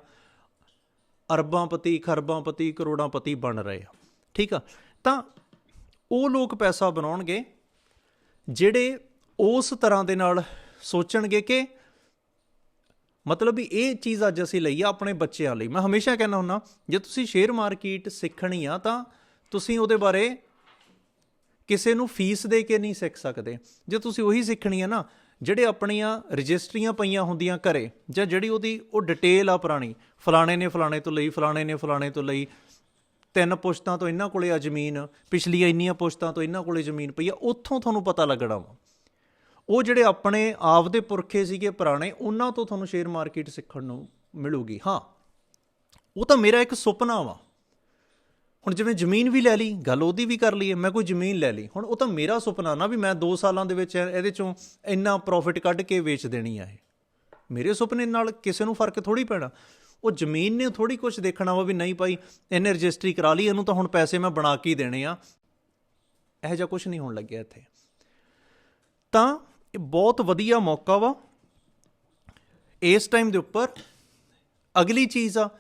ਅਰਬਾਂ ਪਤੀ, ਖਰਬਾਂ ਪਤੀ, ਕਰੋੜਾਂ ਪਤੀ ਬਣ ਰਹੇ ਆ। ਠੀਕ ਆ? ਤਾਂ ਉਹ ਲੋਕ ਪੈਸਾ ਬਣਾਉਣਗੇ ਜਿਹੜੇ ਉਸ ਤਰ੍ਹਾਂ ਦੇ ਨਾਲ ਸੋਚਣਗੇ ਕਿ ਮਤਲਬ ਵੀ ਇਹ ਚੀਜ਼ ਅੱਜ ਅਸੀਂ ਲਈ ਆ ਆਪਣੇ ਬੱਚਿਆਂ ਲਈ। ਮੈਂ ਹਮੇਸ਼ਾ ਕਹਿੰਦਾ ਹੁੰਦਾ, ਜੇ ਤੁਸੀਂ ਸ਼ੇਅਰ ਮਾਰਕੀਟ ਸਿੱਖਣੀ ਆ ਤਾਂ ਤੁਸੀਂ ਉਹਦੇ ਬਾਰੇ ਕਿਸੇ ਨੂੰ ਫੀਸ ਦੇ ਕੇ ਨਹੀਂ ਸਿੱਖ ਸਕਦੇ। ਜੇ ਤੁਸੀਂ ਉਹੀ ਸਿੱਖਣੀ ਹੈ ਨਾ ਜਿਹੜੇ ਆਪਣੀਆਂ ਰਜਿਸਟਰੀਆਂ ਪਈਆਂ ਹੁੰਦੀਆਂ ਘਰੇ, ਜਾਂ ਜਿਹੜੀ ਉਹਦੀ ਉਹ ਡਿਟੇਲ ਆ ਪੁਰਾਣੀ, ਫਲਾਣੇ ਨੇ ਫਲਾਣੇ ਤੋਂ ਲਈ, ਫਲਾਣੇ ਨੇ ਫਲਾਣੇ ਤੋਂ ਲਈ, ਤਿੰਨ ਪੁਸ਼ਤਾਂ ਤੋਂ ਇਹਨਾਂ ਕੋਲੇ ਆ ਜ਼ਮੀਨ, ਪਿਛਲੀਆਂ ਇੰਨੀਆਂ ਪੁਸ਼ਤਾਂ ਤੋਂ ਇਹਨਾਂ ਕੋਲੇ ਜ਼ਮੀਨ ਪਈ ਆ, ਉੱਥੋਂ ਤੁਹਾਨੂੰ ਪਤਾ ਲੱਗਣਾ ਵਾ। ਉਹ ਜਿਹੜੇ ਆਪਣੇ ਆਪ ਦੇ ਪੁਰਖੇ ਸੀਗੇ ਪੁਰਾਣੇ, ਉਹਨਾਂ ਤੋਂ ਤੁਹਾਨੂੰ ਸ਼ੇਅਰ ਮਾਰਕੀਟ ਸਿੱਖਣ ਨੂੰ ਮਿਲੂਗੀ। ਹਾਂ, ਉਹ ਤਾਂ ਮੇਰਾ ਇੱਕ ਸੁਪਨਾ ਵਾ। ਹੁਣ ਜਿਵੇਂ ਜ਼ਮੀਨ ਵੀ ਲੈ ਲਈ, ਗੱਲ ਉਹਦੀ ਵੀ ਕਰ ਲਈਏ, ਮੈਂ ਕੋਈ ਜ਼ਮੀਨ ਲੈ ਲਈ। ਹੁਣ ਉਹ ਤਾਂ ਮੇਰਾ ਸੁਪਨਾ ਨਾ ਵੀ ਮੈਂ 2 ਸਾਲਾਂ ਦੇ ਵਿੱਚ ਇਹਦੇ ਚੋਂ ਇੰਨਾ ਪ੍ਰੋਫਿਟ ਕੱਢ ਕੇ ਵੇਚ ਦੇਣੀ ਆ ਇਹ। ਮੇਰੇ ਸੁਪਨੇ ਨਾਲ ਕਿਸੇ ਨੂੰ ਫ਼ਰਕ ਥੋੜੀ ਪੈਣਾ। ਉਹ ਜ਼ਮੀਨ ਨੇ ਥੋੜੀ ਕੁਝ ਦੇਖਣਾ ਵਾ ਵੀ ਨਹੀਂ ਭਾਈ, ਇਹਨੇ ਰਜਿਸਟਰੀ ਕਰਾ ਲਈ, ਇਹਨੂੰ ਤਾਂ ਹੁਣ ਪੈਸੇ ਮੈਂ ਬਣਾ ਕੇ ਹੀ ਦੇਣੇ ਆ। ਇਹੋ ਜਿਹਾ ਕੁਝ ਨਹੀਂ ਹੋਣ ਲੱਗਿਆ ਇੱਥੇ। ਤਾਂ ਇਹ ਬਹੁਤ ਵਧੀਆ ਮੌਕਾ ਵਾ। ਇਸ ਟਾਈਮ ਦੇ ਉੱਪਰ ਅਗਲੀ ਚੀਜ਼ ਆ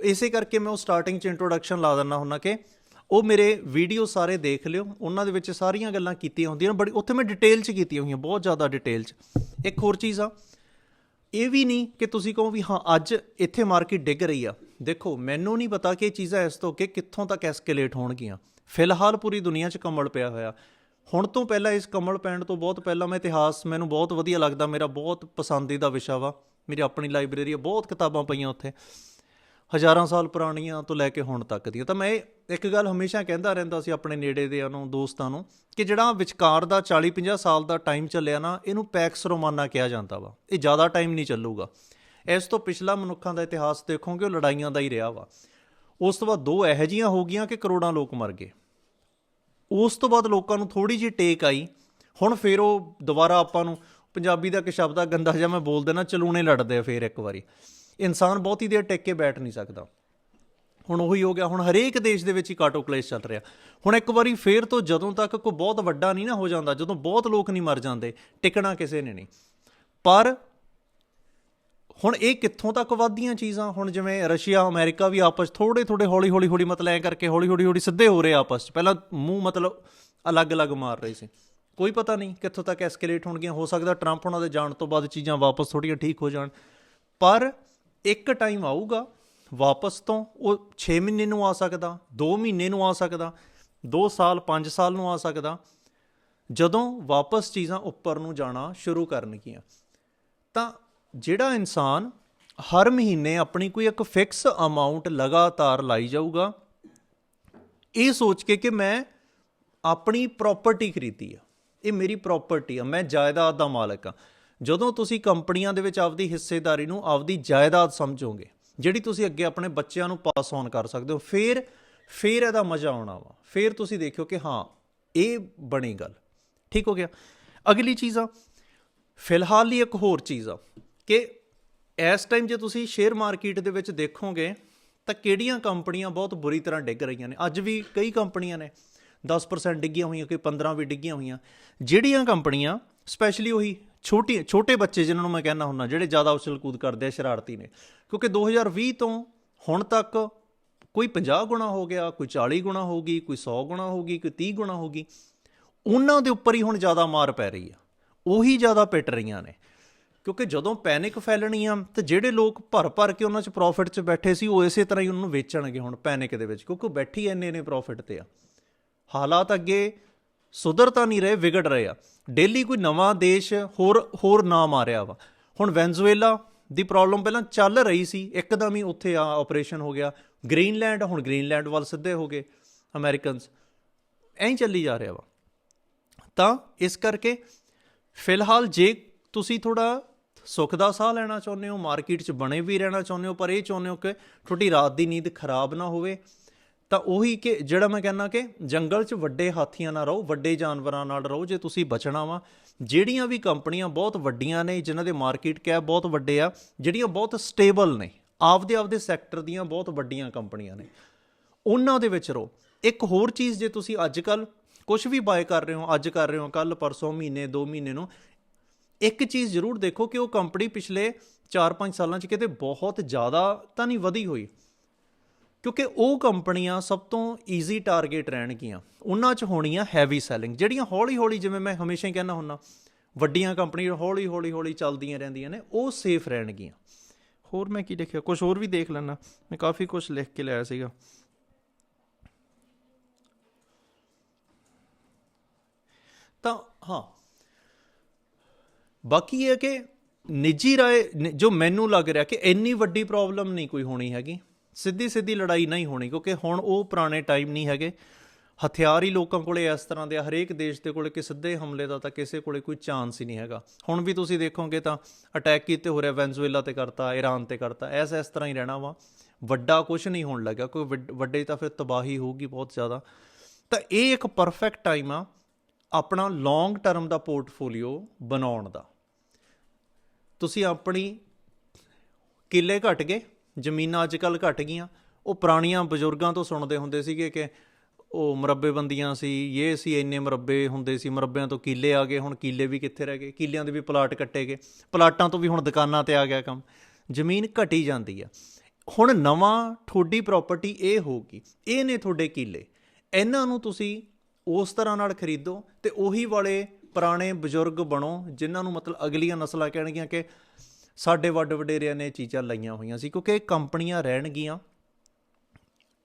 ਇਸੇ ਕਰਕੇ ਮੈਂ ਉਹ ਸਟਾਰਟਿੰਗ ਚ ਇੰਟਰੋਡਕਸ਼ਨ ਲਾ ਦਿੰਦਾ ਹੁੰਦਾ ਕਿ ਉਹ ਮੇਰੇ ਵੀਡੀਓ ਸਾਰੇ ਦੇਖ ਲਿਓ, ਉਹਨਾਂ ਦੇ ਵਿੱਚ ਸਾਰੀਆਂ ਗੱਲਾਂ ਕੀਤੀਆਂ ਹੁੰਦੀਆਂ ਨੇ, ਬੜੀ ਉੱਥੇ ਮੈਂ ਡਿਟੇਲ ਚ ਕੀਤੀਆਂ ਹੋਈਆਂ, ਬਹੁਤ ਜ਼ਿਆਦਾ ਡਿਟੇਲ ਚ। ਇੱਕ ਹੋਰ ਚੀਜ਼ ਆ, ਇਹ ਵੀ ਨਹੀਂ ਕਿ ਤੁਸੀਂ ਕਹੋ ਵੀ ਹਾਂ, ਅੱਜ ਇੱਥੇ ਮਾਰਕੀਟ ਡਿੱਗ ਰਹੀ ਆ। ਦੇਖੋ, ਮੈਨੂੰ ਨਹੀਂ ਪਤਾ ਕਿ ਇਹ ਚੀਜ਼ਾਂ ਇਸ ਤੋਂ ਕਿ ਕਿੱਥੋਂ ਤੱਕ ਐਸਕੇਲੇਟ ਹੋਣਗੀਆਂ। ਫਿਲਹਾਲ ਪੂਰੀ ਦੁਨੀਆ 'ਚ ਕਮਲ ਪਿਆ ਹੋਇਆ। ਹੁਣ ਤੋਂ ਪਹਿਲਾਂ ਇਸ ਕਮਲ ਪੈਣ ਤੋਂ ਬਹੁਤ ਪਹਿਲਾਂ ਮੈਂ ਇਤਿਹਾਸ ਮੈਨੂੰ ਬਹੁਤ ਵਧੀਆ ਲੱਗਦਾ, ਮੇਰਾ ਬਹੁਤ ਪਸੰਦੀਦਾ ਵਿਸ਼ਾ ਵਾ। ਮੇਰੀ ਆਪਣੀ ਲਾਇਬ੍ਰੇਰੀ ਆ, ਬਹੁਤ ਕਿਤਾਬਾਂ ਪਈਆਂ ਉੱਥੇ। ਹਜ਼ਾਰਾਂ ਸਾਲ ਪੁਰਾਣੀਆਂ ਤੋਂ ਲੈ ਕੇ ਹੁਣ ਤੱਕ ਦੀਆਂ। ਤਾਂ ਮੈਂ ਇੱਕ ਗੱਲ ਹਮੇਸ਼ਾ ਕਹਿੰਦਾ ਰਹਿੰਦਾ ਸੀ ਆਪਣੇ ਨੇੜੇ ਦੇ ਨੂੰ, ਦੋਸਤਾਂ ਨੂੰ, ਕਿ ਜਿਹੜਾ ਵਿਚਕਾਰ ਦਾ 40 50 ਸਾਲ ਦਾ ਟਾਈਮ ਚੱਲਿਆ ਨਾ, ਇਹਨੂੰ ਪੈਕਸ ਰੋਮਾਨਾ ਕਿਹਾ ਜਾਂਦਾ ਵਾ। ਇਹ ਜ਼ਿਆਦਾ ਟਾਈਮ ਨਹੀਂ ਚੱਲੂਗਾ। ਇਸ ਤੋਂ ਪਿਛਲਾ ਮਨੁੱਖਾਂ ਦਾ ਇਤਿਹਾਸ ਦੇਖੋਗੇ, ਉਹ ਲੜਾਈਆਂ ਦਾ ਹੀ ਰਿਹਾ ਵਾ। ਉਸ ਤੋਂ ਬਾਅਦ ਦੋ ਇਹੋ ਜੀਆਂ ਹੋ ਗਈਆਂ ਕਿ ਕਰੋੜਾਂ ਲੋਕ ਮਰ ਗਏ। ਉਸ ਤੋਂ ਬਾਅਦ ਲੋਕਾਂ ਨੂੰ ਥੋੜੀ ਜਿਹੀ ਟੇਕ ਆਈ। ਹੁਣ ਫੇਰ ਉਹ ਦੁਬਾਰਾ ਆਪਾਂ ਨੂੰ ਪੰਜਾਬੀ ਦਾ ਇੱਕ ਸ਼ਬਦ ਆ, ਗੰਦਾ ਜਿਹਾ ਮੈਂ ਬੋਲ ਦੇਣਾ, ਚਲੂਣੇ ਲੜਦੇ ਆ ਫੇਰ ਇੱਕ ਵਾਰੀ। ਇਨਸਾਨ ਬਹੁਤੀ ਦੇਰ ਟਿਕ ਕੇ ਬੈਠ ਨਹੀਂ ਸਕਦਾ। ਹੁਣ ਉਹੀ ਹੋ ਗਿਆ, ਹੁਣ ਹਰੇਕ ਦੇਸ਼ ਦੇ ਵਿੱਚ ਹੀ ਕਾਟੋ ਕਲੇਸ਼ ਚੱਲ ਰਿਹਾ। ਹੁਣ ਇੱਕ ਵਾਰੀ ਫੇਰ ਤੋਂ ਜਦੋਂ ਤੱਕ ਕੋਈ ਬਹੁਤ ਵੱਡਾ ਨਹੀਂ ਨਾ ਹੋ ਜਾਂਦਾ, ਜਦੋਂ ਬਹੁਤ ਲੋਕ ਨਹੀਂ ਮਰ ਜਾਂਦੇ, ਟਿਕਣਾ ਕਿਸੇ ਨੇ ਨਹੀਂ। ਪਰ ਹੁਣ ਇਹ ਕਿੱਥੋਂ ਤੱਕ ਵੱਧਦੀਆਂ ਚੀਜ਼ਾਂ? ਹੁਣ ਜਿਵੇਂ ਰਸ਼ੀਆ, ਅਮਰੀਕਾ ਵੀ ਆਪਸ ਥੋੜੇ ਥੋੜੇ ਹੌਲੀ ਹੌਲੀ ਹੌਲੀ ਮਤਲਬ ਐ ਕਰਕੇ ਹੌਲੀ ਹੌਲੀ ਹੌਲੀ ਸਿੱਧੇ ਹੋ ਰਹੇ ਆਪਸ ਚ। ਪਹਿਲਾਂ ਮੂੰਹ ਮਤਲਬ ਅਲੱਗ-ਅਲੱਗ ਮਾਰ ਰਹੇ ਸੀ। ਕੋਈ ਪਤਾ ਨਹੀਂ ਕਿੱਥੋਂ ਤੱਕ ਐਸਕੇਲੇਟ ਹੋਣਗੀਆਂ। ਹੋ ਸਕਦਾ ਟਰੰਪ ਉਹਨਾਂ ਦੇ ਜਾਣ ਤੋਂ ਬਾਅਦ ਚੀਜ਼ਾਂ ਵਾਪਸ ਥੋੜੀਆਂ ਠੀਕ ਹੋ ਜਾਣ। ਪਰ ਇੱਕ ਟਾਈਮ ਆਊਗਾ, ਵਾਪਸ ਤੋਂ ਉਹ 6 ਮਹੀਨੇ ਨੂੰ ਆ ਸਕਦਾ 2 ਮਹੀਨੇ ਨੂੰ ਆ ਸਕਦਾ 2 ਸਾਲ 5 ਸਾਲ ਨੂੰ ਆ ਸਕਦਾ, ਜਦੋਂ ਵਾਪਸ ਚੀਜ਼ਾਂ ਉੱਪਰ ਨੂੰ ਜਾਣਾ ਸ਼ੁਰੂ ਕਰਨਗੀਆਂ। ਤਾਂ ਜਿਹੜਾ ਇਨਸਾਨ ਹਰ ਮਹੀਨੇ ਆਪਣੀ ਕੋਈ ਇੱਕ ਫਿਕਸ ਅਮਾਉਂਟ ਲਗਾਤਾਰ ਲਾਈ ਜਾਊਗਾ, ਇਹ ਸੋਚ ਕੇ ਕਿ ਮੈਂ ਆਪਣੀ ਪ੍ਰਾਪਰਟੀ ਖਰੀਦੀ ਆ। ਇਹ ਮੇਰੀ ਪ੍ਰਾਪਰਟੀ ਆ, ਮੈਂ ਜਾਇਦਾਦ ਦਾ ਮਾਲਕ ਆ। ਜਦੋਂ ਤੁਸੀਂ ਕੰਪਨੀਆਂ ਦੇ ਵਿੱਚ ਆਪਦੀ ਹਿੱਸੇਦਾਰੀ ਨੂੰ ਆਪਦੀ ਜਾਇਦਾਦ ਸਮਝੋਗੇ, ਜਿਹੜੀ ਤੁਸੀਂ ਅੱਗੇ ਆਪਣੇ ਬੱਚਿਆਂ ਨੂੰ ਪਾਸ ਔਨ ਕਰ ਸਕਦੇ ਹੋ, ਫਿਰ ਫਿਰ ਇਹਦਾ ਮਜ਼ਾ ਆਉਣਾ ਵਾ। ਫਿਰ ਤੁਸੀਂ ਦੇਖਿਓ ਕਿ ਹਾਂ, ਇਹ ਬਣੀ ਗੱਲ। ਠੀਕ ਹੋ ਗਿਆ? ਅਗਲੀ ਚੀਜ਼ ਆ, ਫਿਲਹਾਲ ਹੀ ਇੱਕ ਹੋਰ ਚੀਜ਼ ਆ, ਕਿ ਇਸ ਟਾਈਮ ਜੇ ਤੁਸੀਂ ਸ਼ੇਅਰ ਮਾਰਕੀਟ ਦੇ ਵਿੱਚ ਦੇਖੋਗੇ, ਤਾਂ ਕਿਹੜੀਆਂ ਕੰਪਨੀਆਂ ਬਹੁਤ ਬੁਰੀ ਤਰ੍ਹਾਂ ਡਿੱਗ ਰਹੀਆਂ ਨੇ? ਅੱਜ ਵੀ ਕਈ ਕੰਪਨੀਆਂ ਨੇ 10% ਡਿੱਗੀਆਂ ਹੋਈਆਂ, ਕੋਈ 15 ਵੀ ਡਿੱਗੀਆਂ ਹੋਈਆਂ। ਜਿਹੜੀਆਂ ਕੰਪਨੀਆਂ ਸਪੈਸ਼ਲੀ ਉਹੀ ਛੋਟੀ ਛੋਟੇ ਬੱਚੇ ਜਿਨ੍ਹਾਂ ਨੂੰ ਮੈਂ ਕਹਿੰਦਾ ਹੁੰਦਾ, ਜਿਹੜੇ ਜ਼ਿਆਦਾ ਉਛਲ ਕੂਦ ਕਰਦੇ ਆ, ਸ਼ਰਾਰਤੀ ਨੇ। ਕਿਉਂਕਿ 2020 ਤੋਂ ਹੁਣ ਤੱਕ ਕੋਈ 50 ਗੁਣਾ ਹੋ ਗਿਆ, ਕੋਈ 40 ਗੁਣਾ ਹੋ ਗਈ, ਕੋਈ 100 ਗੁਣਾ ਹੋ ਗਈ, ਕੋਈ 30 ਗੁਣਾ ਹੋ ਗਈ। ਉਹਨਾਂ ਦੇ ਉੱਪਰ ਹੀ ਹੁਣ ਜ਼ਿਆਦਾ ਮਾਰ ਪੈ ਰਹੀ ਆ। ਉਹੀ ਜ਼ਿਆਦਾ ਪਿੱਟ ਰਹੀਆਂ ਨੇ। ਕਿਉਂਕਿ ਜਦੋਂ ਪੈਨਿਕ ਫੈਲਣੀ ਆ ਤੇ ਜਿਹੜੇ ਲੋਕ ਭਰ ਭਰ ਕੇ ਉਹਨਾਂ 'ਚ ਪ੍ਰੋਫਿਟ 'ਚ ਬੈਠੇ ਸੀ, ਉਹ ਇਸੇ ਤਰ੍ਹਾਂ ਹੀ ਉਹਨਾਂ ਨੂੰ ਵੇਚਣਗੇ ਹੁਣ ਪੈਨਿਕ ਦੇ ਵਿੱਚ, ਕਿਉਂਕਿ ਬੈਠੀ ਇੰਨੇ ਨੇ ਪ੍ਰੋਫਿਟ ਤੇ ਆ। ਹਾਲਾਤ ਅੱਗੇ ਸੁਧਰ ਤਾਂ ਨਹੀਂ ਰਹੇ, ਵਿਗੜ ਰਹੇ ਆ। ਡੇਲੀ ਕੋਈ ਨਵਾਂ ਦੇਸ਼ ਹੋਰ ਹੋਰ ਨਾਮ ਆ ਰਿਹਾ ਵਾ। ਹੁਣ ਵੈਨਜ਼ੂਏਲਾ ਦੀ ਪ੍ਰੋਬਲਮ ਪਹਿਲਾਂ ਚੱਲ ਰਹੀ ਸੀ, ਇੱਕਦਮ ਹੀ ਉੱਥੇ ਆ ਆਪਰੇਸ਼ਨ ਹੋ ਗਿਆ। ਗ੍ਰੀਨਲੈਂਡ, ਹੁਣ ਗ੍ਰੀਨਲੈਂਡ ਵੱਲ ਸਿੱਧੇ ਹੋ ਗਏ ਅਮਰੀਕਨਸ। ਐਂ ਹੀ ਚੱਲੀ ਜਾ ਰਿਹਾ ਵਾ। ਤਾਂ ਇਸ ਕਰਕੇ ਫਿਲਹਾਲ ਜੇ ਤੁਸੀਂ ਥੋੜਾ ਸੁੱਖ ਦਾ ਸਾਹ ਲੈਣਾ ਚਾਹੁੰਦੇ ਹੋ, ਮਾਰਕੀਟ 'ਚ ਬਣੇ ਵੀ ਰਹਿਣਾ ਚਾਹੁੰਦੇ ਹੋ, ਪਰ ਇਹ ਚਾਹੁੰਦੇ ਹੋ ਕਿ ਤੁਹਾਡੀ ਰਾਤ ਦੀ ਨੀਂਦ ਖਰਾਬ ਨਾ ਹੋਵੇ ਤਾਂ ਉਹੀ ਕਿ ਜਿਹੜਾ ਮੈਂ ਕਹਿੰਦਾ ਕਿ ਜੰਗਲ 'ਚ ਵੱਡੇ ਹਾਥੀਆਂ ਨਾਲ ਰਹੋ, ਵੱਡੇ ਜਾਨਵਰਾਂ ਨਾਲ ਰਹੋ, ਜੇ ਤੁਸੀਂ ਬਚਣਾ ਵਾ, ਜਿਹੜੀਆਂ ਵੀ ਕੰਪਨੀਆਂ ਬਹੁਤ ਵੱਡੀਆਂ ਨੇ, ਜਿਨ੍ਹਾਂ ਦੇ ਮਾਰਕੀਟ ਕੈਪ ਬਹੁਤ ਵੱਡੇ ਆ, ਜਿਹੜੀਆਂ ਬਹੁਤ ਸਟੇਬਲ ਨੇ, ਆਪਦੇ ਆਪਦੇ ਸੈਕਟਰ ਦੀਆਂ ਬਹੁਤ ਵੱਡੀਆਂ ਕੰਪਨੀਆਂ ਨੇ, ਉਹਨਾਂ ਦੇ ਵਿੱਚ ਰਹੋ। ਇੱਕ ਹੋਰ ਚੀਜ਼ ਜੇ ਤੁਸੀਂ ਅੱਜ ਕੱਲ ਕੁਝ ਵੀ ਬਾਏ ਕਰ ਰਹੇ ਹੋ, ਅੱਜ ਕਰ ਰਹੇ ਹੋ ਕੱਲ ਪਰਸੋਂ, ਮਹੀਨੇ 2 ਮਹੀਨੇ ਨੂੰ, ਇੱਕ ਚੀਜ਼ ਜ਼ਰੂਰ ਦੇਖੋ ਕਿ ਉਹ ਕੰਪਨੀ ਪਿਛਲੇ 4-5 ਸਾਲਾਂ 'ਚ ਕਿਤੇ ਬਹੁਤ ਜ਼ਿਆਦਾ ਤਾਂ ਨਹੀਂ ਵਧੀ ਹੋਈ। ਕਿਉਂਕਿ ਉਹ ਕੰਪਨੀਆਂ ਸਭ ਤੋਂ ਈਜ਼ੀ ਟਾਰਗੇਟ ਰਹਿਣਗੀਆਂ। ਉਹਨਾਂ 'ਚ ਹੋਣੀਆਂ ਹੈਵੀ ਸੈਲਿੰਗ ਜਿਹੜੀਆਂ ਹੌਲੀ-ਹੌਲੀ ਜਿਵੇਂ ਮੈਂ ਹਮੇਸ਼ਾ ਹੀ ਕਹਿੰਦਾ ਹੁੰਦਾ ਵੱਡੀਆਂ ਕੰਪਨੀਆਂ ਹੌਲੀ-ਹੌਲੀ ਹੌਲੀ ਚੱਲਦੀਆਂ ਰਹਿੰਦੀਆਂ ਨੇ ਉਹ ਸੇਫ ਰਹਿਣਗੀਆਂ। ਹੋਰ ਮੈਂ ਕੀ ਦੇਖਿਆ? ਕੁਝ ਹੋਰ ਵੀ ਦੇਖ ਲੈਣਾ ਮੈਂ ਕਾਫੀ ਕੁਝ ਲਿਖ ਕੇ ਲਿਆ ਸੀਗਾ। ਤਾਂ ਹਾਂ। ਬਾਕੀ ਇਹ ਕਿ ਨਿੱਜੀ ਰਾਏ ਜੋ ਮੈਨੂੰ ਲੱਗ ਰਿਹਾ ਕਿ ਇੰਨੀ ਵੱਡੀ ਪ੍ਰੋਬਲਮ ਨਹੀਂ ਕੋਈ ਹੋਣੀ ਹੈਗੀ। ਸਿੱਧੀ ਸਿੱਧੀ ਲੜਾਈ ਨਹੀਂ ਹੋਣੀ, ਕਿਉਂਕਿ ਹੁਣ ਉਹ ਪੁਰਾਣੇ ਟਾਈਮ ਨਹੀਂ ਹੈਗੇ। ਹਥਿਆਰ ਹੀ ਲੋਕਾਂ ਕੋਲੇ ਇਸ ਤਰ੍ਹਾਂ ਦੇ ਹਰੇਕ ਦੇਸ਼ ਦੇ ਕੋਲੇ ਕਿ ਸਿੱਧੇ ਹਮਲੇ ਦਾ ਤਾਂ ਕਿਸੇ ਕੋਲੇ ਕੋਈ ਚਾਂਸ ਹੀ ਨਹੀਂ ਹੈਗਾ। ਹੁਣ ਵੀ ਤੁਸੀਂ ਦੇਖੋਗੇ ਤਾਂ ਅਟੈਕ ਕੀਤੇ ਹੋ ਰਿਹਾ ਵੈਨਜ਼ੂਏਲਾ ਤੇ ਕਰਤਾ ਈਰਾਨ ਤੇ ਕਰਤਾ, ਐਸ ਇਸ ਤਰ੍ਹਾਂ ਹੀ ਰਹਿਣਾ ਵਾ। ਵੱਡਾ ਕੁਝ ਨਹੀਂ ਹੋਣ ਲੱਗਾ ਕੋਈ ਵੱਡ- ਵੱਡੇ ਤਾਂ ਫਿਰ ਤਬਾਹੀ ਹੋਊਗੀ ਬਹੁਤ ਜ਼ਿਆਦਾ। ਤਾਂ ਇਹ ਇੱਕ ਪਰਫੈਕਟ ਟਾਈਮ ਆ ਆਪਣਾ ਲੌਂਗ ਟਰਮ ਦਾ ਪੋਰਟਫੋਲੀਓ ਬਣਾਉਣ ਦਾ। ਤੁਸੀਂ ਆਪਣੀ ਕਿੱਲੇ ਘਟ ਗਏ ਜ਼ਮੀਨਾਂ ਅੱਜ ਕੱਲ ਘਟ ਗਈਆਂ। ਉਹ ਪੁਰਾਣੀਆਂ ਬਜ਼ੁਰਗਾਂ ਤੋਂ ਸੁਣਦੇ ਹੁੰਦੇ ਸੀਗੇ ਕਿ ਉਹ ਮੁਰੱਬੇਬੰਦੀਆਂ ਸੀ ਇਹ ਸੀ, ਇੰਨੇ ਮੁਰੱਬੇ ਹੁੰਦੇ ਸੀ। ਮੁਰੱਬਿਆਂ ਤੋਂ ਕਿੱਲੇ ਆ ਗਏ, ਹੁਣ ਕਿੱਲੇ ਵੀ ਕਿੱਥੇ ਰਹਿ ਗਏ? ਕਿੱਲਿਆਂ ਦੇ ਵੀ ਪਲਾਟ ਕੱਟੇ ਗਏ। ਪਲਾਟਾਂ ਤੋਂ ਵੀ ਹੁਣ ਦੁਕਾਨਾਂ ਤੇ ਆ ਗਿਆ ਕੰਮ। ਜ਼ਮੀਨ ਘਟੀ ਜਾਂਦੀ ਆ। ਹੁਣ ਨਵਾਂ ਤੁਹਾਡੀ ਪ੍ਰਾਪਰਟੀ ਇਹ ਹੋਊਗੀ। ਇਹ ਨੇ ਤੁਹਾਡੇ ਕਿੱਲੇ। ਇਹਨਾਂ ਨੂੰ ਤੁਸੀਂ ਉਸ ਤਰ੍ਹਾਂ ਨਾਲ ਖਰੀਦੋ ਤੇ ਉਹੀ ਵਾਲੇ ਪੁਰਾਣੇ ਬਜ਼ੁਰਗ ਬਣੋ, ਜਿਨ੍ਹਾਂ ਨੂੰ ਮਤਲਬ ਅਗਲੀਆਂ ਨਸਲਾਂ ਕਹਿਣਗੀਆਂ ਕਿ ਸਾਡੇ ਵੱਡ ਵਡੇਰਿਆਂ ਨੇ ਚੀਜ਼ਾਂ ਲਈਆਂ ਹੋਈਆਂ ਸੀ, ਕਿਉਂਕਿ ਇਹ ਕੰਪਨੀਆਂ ਰਹਿਣਗੀਆਂ।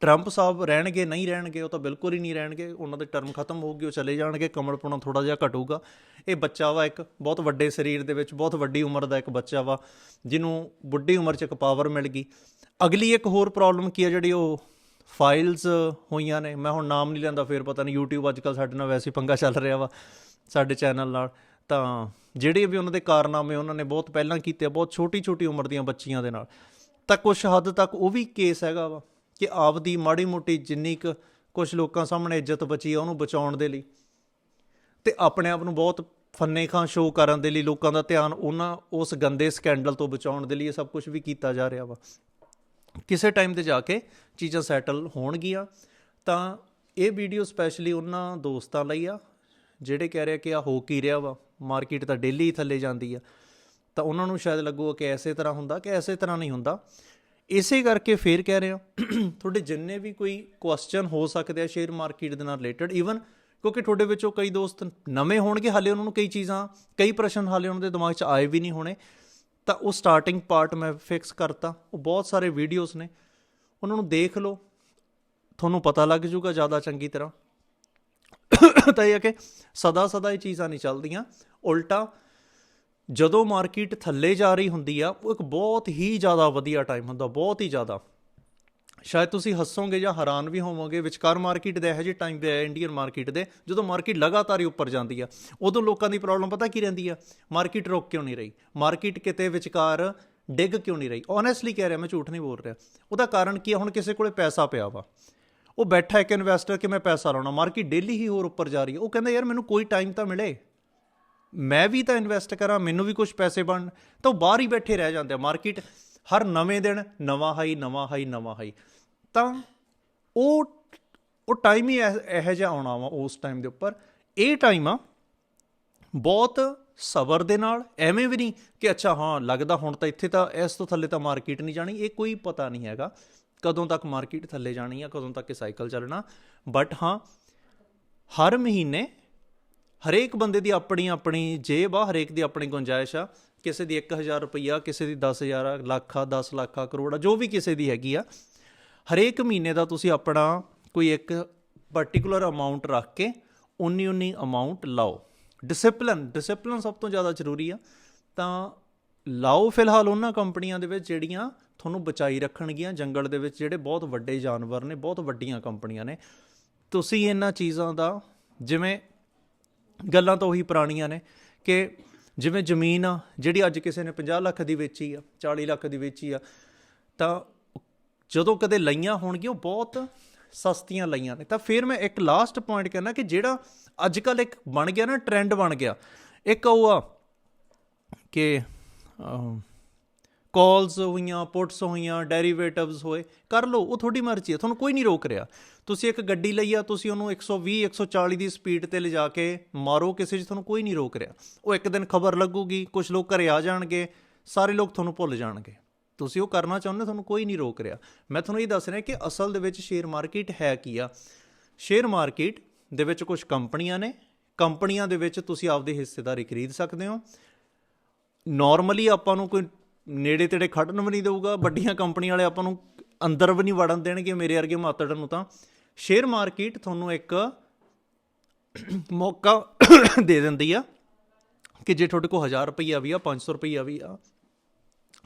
ਟਰੰਪ ਸਾਹਿਬ ਰਹਿਣਗੇ, ਨਹੀਂ ਰਹਿਣਗੇ, ਉਹ ਤਾਂ ਬਿਲਕੁਲ ਹੀ ਨਹੀਂ ਰਹਿਣਗੇ। ਉਹਨਾਂ ਦੇ ਟਰਮ ਖਤਮ ਹੋਊਗੀ, ਉਹ ਚਲੇ ਜਾਣਗੇ ਕਮਲਪੁਣਾ ਥੋੜਾ ਜਿਹਾ ਘਟੂਗਾ। ਇਹ ਬੱਚਾ ਵਾ ਇੱਕ ਬਹੁਤ ਵੱਡੇ ਸਰੀਰ ਦੇ ਵਿੱਚ, ਬਹੁਤ ਵੱਡੀ ਉਮਰ ਦਾ ਇੱਕ ਬੱਚਾ ਵਾ, ਜਿਹਨੂੰ ਬੁੱਢੀ ਉਮਰ 'ਚ ਇੱਕ ਪਾਵਰ ਮਿਲ ਗਈ। ਅਗਲੀ ਇੱਕ ਹੋਰ ਪ੍ਰੋਬਲਮ ਕੀ ਆ ਜਿਹੜੀ ਉਹ ਫਾਈਲਸ ਹੋਈਆਂ ਨੇ? ਮੈਂ ਹੁਣ ਨਾਮ ਨਹੀਂ ਲੈਂਦਾ, ਫੇਰ ਪਤਾ ਨਹੀਂ, YouTube ਅੱਜ ਕੱਲ ਸਾਡੇ ਨਾਲ ਵੈਸੇ ਪੰਗਾ ਚੱਲ ਰਿਹਾ ਵਾ, ਸਾਡੇ ਚੈਨਲ ਨਾਲ। ਤਾਂ ਜਿਹੜੇ ਵੀ ਉਹਨਾਂ ਦੇ ਕਾਰਨਾਮੇ ਉਹਨਾਂ ਨੇ ਬਹੁਤ ਪਹਿਲਾਂ ਕੀਤੇ ਬਹੁਤ ਛੋਟੀ ਛੋਟੀ ਉਮਰ ਦੀਆਂ ਬੱਚੀਆਂ ਦੇ ਨਾਲ, ਤਾਂ ਕੁਝ ਹੱਦ ਤੱਕ ਉਹ ਵੀ ਕੇਸ ਹੈਗਾ ਵਾ ਕਿ ਆਪਦੀ ਮਾੜੀ ਮੋਟੀ ਜਿੰਨੀ ਕੁ ਕੁਝ ਲੋਕਾਂ ਸਾਹਮਣੇ ਇੱਜ਼ਤ ਬਚੀ ਆ ਉਹਨੂੰ ਬਚਾਉਣ ਦੇ ਲਈ ਤੇ ਆਪਣੇ ਆਪ ਨੂੰ ਬਹੁਤ ਫੰਨੇ ਖਾਂ ਸ਼ੋਅ ਕਰਨ ਦੇ ਲਈ ਲੋਕਾਂ ਦਾ ਧਿਆਨ ਉਹਨਾਂ ਉਸ ਗੰਦੇ ਸਕੈਂਡਲ ਤੋਂ ਬਚਾਉਣ ਦੇ ਲਈ ਇਹ ਸਭ ਕੁਝ ਵੀ ਕੀਤਾ ਜਾ ਰਿਹਾ ਵਾ। ਕਿਸੇ ਟਾਈਮ ਤੇ ਜਾ ਕੇ ਚੀਜ਼ਾਂ ਸੈਟਲ ਹੋਣਗੀਆਂ ਤਾਂ ਇਹ ਵੀਡੀਓ ਸਪੈਸ਼ਲੀ ਉਹਨਾਂ ਦੋਸਤਾਂ ਲਈ ਆ ਜਿਹੜੇ ਕਹਿ ਰਹੇ ਕਿ ਆ ਹੋ ਕੀ ਰਿਹਾ ਵਾ, ਮਾਰਕੀਟ ਤਾਂ ਡੇਲੀ ਥੱਲੇ ਜਾਂਦੀ ਆ, ਤਾਂ ਉਹਨਾਂ ਨੂੰ ਸ਼ਾਇਦ ਲੱਗੂਗਾ ਕਿ ਐਸੇ ਤਰ੍ਹਾਂ ਹੁੰਦਾ ਕਿ ਐਸੇ ਤਰ੍ਹਾਂ ਨਹੀਂ ਹੁੰਦਾ। ਇਸੇ ਕਰਕੇ ਫੇਰ ਕਹਿ ਰਿਹਾ, ਤੁਹਾਡੇ ਜਿੰਨੇ ਵੀ ਕੋਈ ਕੁਐਸਚਨ ਹੋ ਸਕਦੇ ਆ ਸ਼ੇਅਰ ਮਾਰਕੀਟ ਦੇ ਨਾਲ ਰਿਲੇਟਡ ਈਵਨ ਕਿਉਂਕਿ ਤੁਹਾਡੇ ਵਿੱਚੋਂ ਕਈ ਦੋਸਤ ਨਵੇਂ ਹੋਣਗੇ, ਹਾਲੇ ਉਹਨਾਂ ਨੂੰ ਕਈ ਚੀਜ਼ਾਂ, ਕਈ ਪ੍ਰਸ਼ਨ ਹਾਲੇ ਉਹਨਾਂ ਦੇ ਦਿਮਾਗ 'ਚ ਆਏ ਵੀ ਨਹੀਂ ਹੋਣੇ। ਤਾਂ ਉਹ ਸਟਾਰਟਿੰਗ ਪਾਰਟ ਮੈਂ ਫਿਕਸ ਕਰਤਾ, ਉਹ ਬਹੁਤ ਸਾਰੇ ਵੀਡੀਓਜ਼ ਨੇ, ਉਹਨਾਂ ਨੂੰ ਦੇਖ ਲਓ, ਤੁਹਾਨੂੰ ਪਤਾ ਲੱਗ ਜਾਊਗਾ ਜ਼ਿਆਦਾ ਚੰਗੀ ਤਰ੍ਹਾਂ। ਤਾਂ ਇਹ ਹੈ ਕਿ ਸਦਾ ਸਦਾ ਇਹ ਚੀਜ਼ਾਂ ਨਹੀਂ ਚੱਲਦੀਆਂ। ਉਲਟਾ ਜਦੋਂ ਮਾਰਕੀਟ ਥੱਲੇ ਜਾ ਰਹੀ ਹੁੰਦੀ ਆ, ਉਹ ਇੱਕ ਬਹੁਤ ਹੀ ਜ਼ਿਆਦਾ ਵਧੀਆ ਟਾਈਮ ਹੁੰਦਾ, ਬਹੁਤ ਹੀ ਜ਼ਿਆਦਾ। ਸ਼ਾਇਦ ਤੁਸੀਂ ਹੱਸੋਗੇ ਜਾਂ ਹੈਰਾਨ ਵੀ ਹੋਵੋਗੇ, ਵਿਚਕਾਰ ਮਾਰਕੀਟ ਦੇ ਇਹੋ ਜਿਹੇ ਟਾਈਮ ਦੇ ਇੰਡੀਅਨ ਮਾਰਕੀਟ ਦੇ, ਜਦੋਂ ਮਾਰਕੀਟ ਲਗਾਤਾਰ ਹੀ ਉੱਪਰ ਜਾਂਦੀ ਆ, ਉਦੋਂ ਲੋਕਾਂ ਦੀ ਪ੍ਰੋਬਲਮ ਪਤਾ ਕੀ ਰਹਿੰਦੀ ਆ? ਮਾਰਕੀਟ ਰੁਕ ਕਿਉਂ ਨਹੀਂ ਰਹੀ? ਮਾਰਕੀਟ ਕਿਤੇ ਵਿਚਕਾਰ ਡਿੱਗ ਕਿਉਂ ਨਹੀਂ ਰਹੀ? ਓਨੈਸਟਲੀ ਕਹਿ ਰਿਹਾ, ਮੈਂ ਝੂਠ ਨਹੀਂ ਬੋਲ ਰਿਹਾ। ਉਹਦਾ ਕਾਰਨ ਕੀ ਆ? ਹੁਣ ਕਿਸੇ ਕੋਲੇ ਪੈਸਾ ਪਿਆ ਵਾ। ਉਹ ਬੈਠਾ ਇੱਕ ਇਨਵੈਸਟਰ ਕਿ ਮੈਂ ਪੈਸਾ ਲਾਉਣਾ, ਮਾਰਕੀਟ ਡੇਲੀ ਹੀ ਹੋਰ ਉੱਪਰ ਜਾ ਰਹੀ ਹੈ। ਉਹ ਕਹਿੰਦਾ, ਯਾਰ, ਮੈਨੂੰ ਕੋਈ ਟਾਈਮ ਤਾਂ ਮਿਲੇ। ਮੈਂ ਵੀ ਤਾਂ ਇਨਵੈਸਟ ਕਰਾਂ, ਮੈਨੂੰ ਵੀ ਕੁਝ ਪੈਸੇ ਬਣ ਤਾਂ ਉਹ ਬਾਹਰ ਹੀ ਬੈਠੇ ਰਹਿ ਜਾਂਦੇ ਆ। ਮਾਰਕੀਟ ਹਰ ਨਵੇਂ ਦਿਨ ਨਵਾਂ ਹਾਈ ਨਵਾਂ ਹਾਈ ਨਵਾਂ ਹਾਈ। ਤਾਂ ਉਹ ਉਹ ਟਾਈਮ ਹੀ ਇਹ- ਇਹੋ ਜਿਹਾ ਆਉਣਾ ਵਾ ਉਸ ਟਾਈਮ ਦੇ ਉੱਪਰ। ਇਹ ਟਾਈਮ ਆ, ਬਹੁਤ ਸਬਰ ਦੇ ਨਾਲ, ਐਵੇਂ ਵੀ ਨਹੀਂ ਕਿ ਅੱਛਾ, ਹਾਂ, ਲੱਗਦਾ ਹੁਣ ਤਾਂ ਇੱਥੇ ਤਾਂ, ਇਸ ਤੋਂ ਥੱਲੇ ਤਾਂ ਮਾਰਕੀਟ ਨਹੀਂ ਜਾਣੀ, ਇਹ ਕੋਈ ਪਤਾ ਨਹੀਂ ਹੈਗਾ। ਕਦੋਂ ਤੱਕ ਮਾਰਕੀਟ ਥੱਲੇ ਜਾਣੀ ਆ, ਕਦੋਂ ਤੱਕ ਇਹ ਸਾਈਕਲ ਚੱਲਣਾ। ਬਟ ਹਾਂ, ਹਰ ਮਹੀਨੇ ਹਰੇਕ ਬੰਦੇ ਦੀ ਆਪਣੀ ਆਪਣੀ ਜੇਬ ਆ, ਹਰੇਕ ਦੀ ਆਪਣੀ ਗੁੰਜਾਇਸ਼ ਆ। ਕਿਸੇ ਦੀ 1000 ਰੁਪਈਆ, ਕਿਸੇ ਦੀ 10000 ਆ ਲੱਖ ਆ 10 ਲੱਖ ਆ, ਕਰੋੜ ਆ, ਜੋ ਵੀ ਕਿਸੇ ਦੀ ਹੈਗੀ ਆ। ਹਰੇਕ ਮਹੀਨੇ ਦਾ ਤੁਸੀਂ ਆਪਣਾ ਕੋਈ ਇੱਕ ਪਾਰਟਿਕੂਲਰ ਅਮਾਉਂਟ ਰੱਖ ਕੇ ਉਨੀ ਉਨੀ ਅਮਾਉਂਟ ਲਾਓ। ਡਿਸਪਲਿਨ ਡਿਸਪਲਿਨ ਸਭ ਤੋਂ ਜ਼ਿਆਦਾ ਜ਼ਰੂਰੀ ਆ। ਤਾਂ ਲਾਓ ਫਿਲਹਾਲ ਉਹਨਾਂ ਕੰਪਨੀਆਂ ਦੇ ਵਿੱਚ ਜਿਹੜੀਆਂ ਤੁਹਾਨੂੰ ਬਚਾਈ ਰੱਖਣਗੀਆਂ। ਜੰਗਲ ਦੇ ਵਿੱਚ ਜਿਹੜੇ ਬਹੁਤ ਵੱਡੇ ਜਾਨਵਰ ਨੇ, ਬਹੁਤ ਵੱਡੀਆਂ ਕੰਪਨੀਆਂ ਨੇ। ਤੁਸੀਂ ਇਹਨਾਂ ਚੀਜ਼ਾਂ ਦਾ ਜਿਵੇਂ ਗੱਲਾਂ ਤਾਂ ਉਹੀ ਪੁਰਾਣੀਆਂ ਨੇ ਕਿ ਜਿਵੇਂ ਜ਼ਮੀਨ ਆ, ਜਿਹੜੀ ਅੱਜ ਕਿਸੇ ਨੇ 50 ਲੱਖ ਦੀ ਵੇਚੀ ਆ 40 ਲੱਖ ਦੀ ਵੇਚੀ ਆ, ਤਾਂ ਜਦੋਂ ਕਦੇ ਲਈਆਂ ਹੋਣਗੀਆਂ, ਉਹ ਬਹੁਤ ਸਸਤੀਆਂ ਲਈਆਂ ਨੇ। ਤਾਂ ਫਿਰ ਮੈਂ ਇੱਕ ਲਾਸਟ ਪੁਆਇੰਟ ਕਹਿਣਾ ਕਿ ਜਿਹੜਾ ਅੱਜ ਕੱਲ ਇੱਕ ਬਣ ਗਿਆ ਨਾ ਟ੍ਰੈਂਡ ਬਣ ਗਿਆ। ਇੱਕ ਉਹ ਆ ਕਿ ਕਾਲਸ ਹੋਈਆਂ ਪੁੱਟਸ ਹੋਈਆਂ ਡੈਰੀਵੇਟਿਵਸ ਹੋਏ, ਕਰ ਲਓ, ਉਹ ਤੁਹਾਡੀ ਮਰਜ਼ੀ ਹੈ, ਤੁਹਾਨੂੰ ਕੋਈ ਨਹੀਂ ਰੋਕ ਰਿਹਾ। ਤੁਸੀਂ ਇੱਕ ਗੱਡੀ ਲਈ ਆ, ਤੁਸੀਂ ਉਹਨੂੰ 120 140 ਦੀ ਸਪੀਡ ਤੇ ਲਿਜਾ ਕੇ ਮਾਰੋ ਕਿਸੇ 'ਚ, ਤੁਹਾਨੂੰ ਕੋਈ ਨਹੀਂ ਰੋਕ ਰਿਹਾ। ਉਹ ਇੱਕ ਦਿਨ ਖਬਰ ਲੱਗੂਗੀ ਕੁਝ ਲੋਕ ਘਰੇ ਆ ਜਾਣਗੇ, ਸਾਰੇ ਲੋਕ ਤੁਹਾਨੂੰ ਭੁੱਲ ਜਾਣਗੇ। ਤੁਸੀਂ ਉਹ ਕਰਨਾ ਚਾਹੁੰਦੇ ਤੁਹਾਨੂੰ ਕੋਈ ਨਹੀਂ ਰੋਕ ਰਿਹਾ। ਮੈਂ ਤੁਹਾਨੂੰ ਇਹ ਦੱਸ ਰਿਹਾ ਕਿ ਅਸਲ ਦੇ ਵਿੱਚ ਸ਼ੇਅਰ ਮਾਰਕੀਟ ਹੈ ਕੀ ਆ? ਸ਼ੇਅਰ ਮਾਰਕੀਟ ਦੇ ਵਿੱਚ ਕੁਝ ਕੰਪਨੀਆਂ ਨੇ, ਕੰਪਨੀਆਂ ਦੇ ਵਿੱਚ ਤੁਸੀਂ ਆਪਦੇ ਹਿੱਸੇਦਾਰੀ ਖਰੀਦ ਸਕਦੇ ਹੋ। ਨਾਰਮਲੀ ਆਪਾਂ ਨੂੰ ਕੋਈ ਨੇੜੇ ਤੇੜੇ ਖੜਨ ਵੀ ਨਹੀਂ ਦੇਊਗਾ, ਵੱਡੀਆਂ ਕੰਪਨੀ ਵਾਲੇ ਆਪਾਂ ਨੂੰ ਅੰਦਰ ਵੀ ਨਹੀਂ ਵੜਨ ਦੇਣਗੇ ਮੇਰੇ ਵਰਗੇ ਮਾਤੜ ਨੂੰ ਤਾਂ। ਸ਼ੇਅਰ ਮਾਰਕੀਟ ਤੁਹਾਨੂੰ ਇੱਕ ਮੌਕਾ ਦੇ ਦਿੰਦੀ ਆ ਕਿ ਜੇ ਤੁਹਾਡੇ ਕੋਲ 1000 ਰੁਪਈਆ ਵੀ ਆ 500 ਰੁਪਈਆ ਵੀ ਆ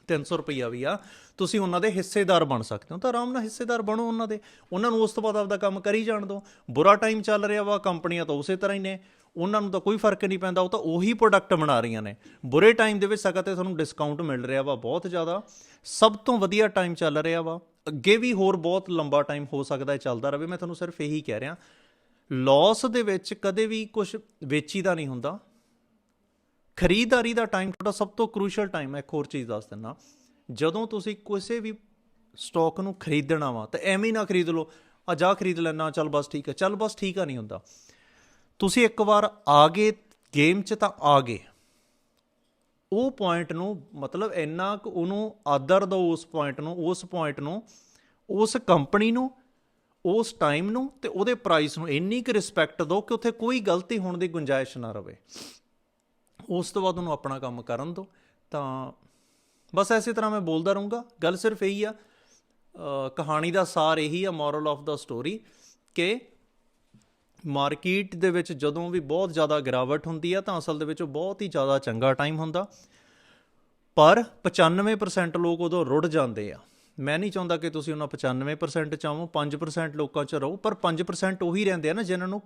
300 ਰੁਪਈਆ ਵੀ ਆ, ਤੁਸੀਂ ਉਹਨਾਂ ਦੇ ਹਿੱਸੇਦਾਰ ਬਣ ਸਕਦੇ ਹੋ। ਤਾਂ ਆਰਾਮ ਨਾਲ ਹਿੱਸੇਦਾਰ ਬਣੋ ਉਹਨਾਂ ਦੇ। ਉਹਨਾਂ ਨੂੰ ਉਸ ਤੋਂ ਬਾਅਦ ਆਪਦਾ ਕੰਮ ਕਰੀ ਜਾਣ ਦਿਓ। ਬੁਰਾ ਟਾਈਮ ਚੱਲ ਰਿਹਾ ਵਾ, ਕੰਪਨੀਆਂ ਤਾਂ ਉਸੇ ਤਰ੍ਹਾਂ ਹੀ ਨੇ। ਉਹਨਾਂ ਨੂੰ ਤਾਂ ਕੋਈ ਫ਼ਰਕ ਨਹੀਂ ਪੈਂਦਾ, ਉਹ ਤਾਂ ਉਹੀ ਪ੍ਰੋਡਕਟ ਬਣਾ ਰਹੀਆਂ ਨੇ। ਬੁਰੇ ਟਾਈਮ ਦੇ ਵਿੱਚ ਸਗੋਂ ਤੇ ਤੁਹਾਨੂੰ ਡਿਸਕਾਊਂਟ ਮਿਲ ਰਿਹਾ ਵਾ ਬਹੁਤ ਜ਼ਿਆਦਾ। ਸਭ ਤੋਂ ਵਧੀਆ ਟਾਈਮ ਚੱਲ ਰਿਹਾ ਵਾ। ਅੱਗੇ ਵੀ ਹੋਰ ਬਹੁਤ ਲੰਬਾ ਟਾਈਮ ਹੋ ਸਕਦਾ ਹੈ ਚੱਲਦਾ ਰਹੇ। ਮੈਂ ਤੁਹਾਨੂੰ ਸਿਰਫ ਇਹੀ ਕਹਿ ਰਿਹਾ ਲਾਸ ਦੇ ਵਿੱਚ ਕਦੇ ਵੀ ਕੁਝ ਵੇਚੀਦਾ ਨਹੀਂ ਹੁੰਦਾ। ਖਰੀਦਦਾਰੀ ਦਾ ਟਾਈਮ ਤੁਹਾਡਾ ਸਭ ਤੋਂ ਕ੍ਰੂਸ਼ੀਅਲ ਟਾਈਮ ਹੈ। ਇੱਕ ਹੋਰ ਚੀਜ਼ ਦੱਸ ਦਿੰਨਾ ਜਦੋਂ ਤੁਸੀਂ ਕਿਸੇ ਵੀ ਸਟਾਕ ਨੂੰ ਖਰੀਦਣਾ ਵਾ, ਤਾਂ ਐਵੇਂ ਹੀ ਨਾ ਖਰੀਦ ਲਓ। ਆ ਜਾ ਖਰੀਦ ਲੈਣਾ ਚੱਲ ਬਸ ਠੀਕ ਹੈ। ਚੱਲ ਬਸ ਠੀਕ ਆ, ਨਹੀਂ ਹੁੰਦਾ। ਤੁਸੀਂ ਇੱਕ ਵਾਰ ਆ ਗਏ ਗੇਮ 'ਚ ਤਾਂ ਆ ਗਏ ਉਹ ਪੁਆਇੰਟ ਨੂੰ ਮਤਲਬ ਇੰਨਾ ਕੁ ਉਹਨੂੰ ਆਦਰ ਦਿਓ ਉਸ ਪੁਆਇੰਟ ਨੂੰ, ਉਸ ਪੁਆਇੰਟ ਨੂੰ, ਉਸ ਕੰਪਨੀ ਨੂੰ, ਉਸ ਟਾਈਮ ਨੂੰ ਤੇ ਉਹਦੇ ਪ੍ਰਾਈਸ ਨੂੰ ਇੰਨੀ ਕੁ ਰਿਸਪੈਕਟ ਦਿਓ ਕਿ ਉੱਥੇ ਕੋਈ ਗਲਤੀ ਹੋਣ ਦੀ ਗੁੰਜਾਇਸ਼ ਨਾ ਰਵੇ। ਉਸ ਤੋਂ ਬਾਅਦ ਉਹਨੂੰ ਆਪਣਾ ਕੰਮ ਕਰਨ ਦਿਓ। ਤਾਂ ਬਸ ਐਸੇ ਤਰ੍ਹਾਂ ਮੈਂ ਬੋਲਦਾ ਰਹੂੰਗਾ। ਗੱਲ ਸਿਰਫ ਇਹੀ ਆ ਕਹਾਣੀ ਦਾ ਸਾਰ ਇਹੀ ਆ ਮੋਰਲ ਆਫ ਦਾ ਸਟੋਰੀ ਕਿ ਮਾਰਕੀਟ ਦੇ ਵਿੱਚ ਜਦੋਂ ਵੀ ਬਹੁਤ ਜ਼ਿਆਦਾ ਗਿਰਾਵਟ ਹੁੰਦੀ ਆ ਤਾਂ ਅਸਲ ਦੇ ਵਿੱਚ ਉਹ ਬਹੁਤ ਹੀ ਜ਼ਿਆਦਾ ਚੰਗਾ ਟਾਈਮ ਹੁੰਦਾ। ਪਰ 95% ਲੋਕ ਉਦੋਂ ਰੁੜ ਜਾਂਦੇ ਆ। ਮੈਂ ਨਹੀਂ ਚਾਹੁੰਦਾ ਕਿ ਤੁਸੀਂ ਉਹਨਾਂ 95% ਆਵੋ 5% ਲੋਕਾਂ 'ਚ ਰਹੋ, ਪਰ 5% ਉਹੀ ਰਹਿੰਦੇ ਆ ਨਾ ਜਿਨ੍ਹਾਂ ਨੂੰ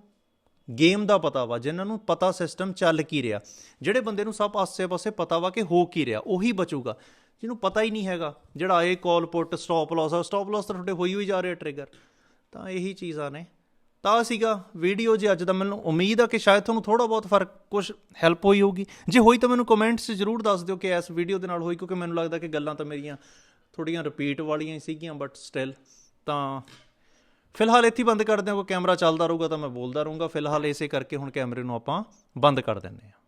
ਗੇਮ ਦਾ ਪਤਾ ਵਾ, ਜਿਨ੍ਹਾਂ ਨੂੰ ਪਤਾ ਸਿਸਟਮ ਚੱਲ ਕੀ ਰਿਹਾ। ਜਿਹੜੇ ਬੰਦੇ ਨੂੰ ਸਭ ਆਸੇ-ਪਾਸੇ ਪਤਾ ਵਾ ਕਿ ਹੋ ਕੀ ਰਿਹਾ, ਉਹੀ ਬਚੂਗਾ। ਜਿਹਨੂੰ ਪਤਾ ਹੀ ਨਹੀਂ ਹੈਗਾ, ਜਿਹੜਾ ਇਹ ਕਾਲ ਪੁੱਟ ਸਟਾਪ ਲਾਸ ਆ ਸਟਾਪ ਲਾਸ ਤਾਂ ਤੁਹਾਡੇ ਹੋਈ ਹੋਈ ਜਾ ਰਿਹਾ ਟ੍ਰਿਗਰ ਤਾਂ ਇਹੀ ਚੀਜ਼ਾਂ ਨੇ। ਤਾਂ ਸੀਗਾ ਵੀਡੀਓ ਜੇ ਅੱਜ ਦਾ ਮੈਨੂੰ ਉਮੀਦ ਆ ਕਿ ਸ਼ਾਇਦ ਤੁਹਾਨੂੰ ਥੋੜਾ ਬਹੁਤ ਫ਼ਰਕ ਕੁਝ ਹੈਲਪ ਹੋਈ ਹੋਊਗੀ। ਜੇ ਹੋਈ ਤਾਂ ਮੈਨੂੰ ਕਮੈਂਟਸ 'ਚ ਜ਼ਰੂਰ ਦੱਸ ਦਿਓ ਕਿ ਇਸ ਵੀਡੀਓ ਦੇ ਨਾਲ ਹੋਈ, ਕਿਉਂਕਿ ਮੈਨੂੰ ਲੱਗਦਾ ਕਿ ਗੱਲਾਂ ਤਾਂ ਮੇਰੀਆਂ ਥੋੜੀਆਂ ਰਿਪੀਟ ਵਾਲੀਆਂ ਹੀ ਸੀਗੀਆਂ ਬਟ ਸਟਿਲ ਤਾਂ ਫਿਲਹਾਲ ਇੱਥੇ ਬੰਦ ਕਰਦੇ ਹਾਂ ਕੋਈ ਕੈਮਰਾ ਚੱਲਦਾ ਰਹੂਗਾ ਤਾਂ ਮੈਂ ਬੋਲਦਾ ਰਹੂੰਗਾ। ਫਿਲਹਾਲ ਇਸੇ ਕਰਕੇ ਹੁਣ ਕੈਮਰੇ ਨੂੰ ਆਪਾਂ ਬੰਦ ਕਰ ਦਿੰਦੇ ਹਾਂ।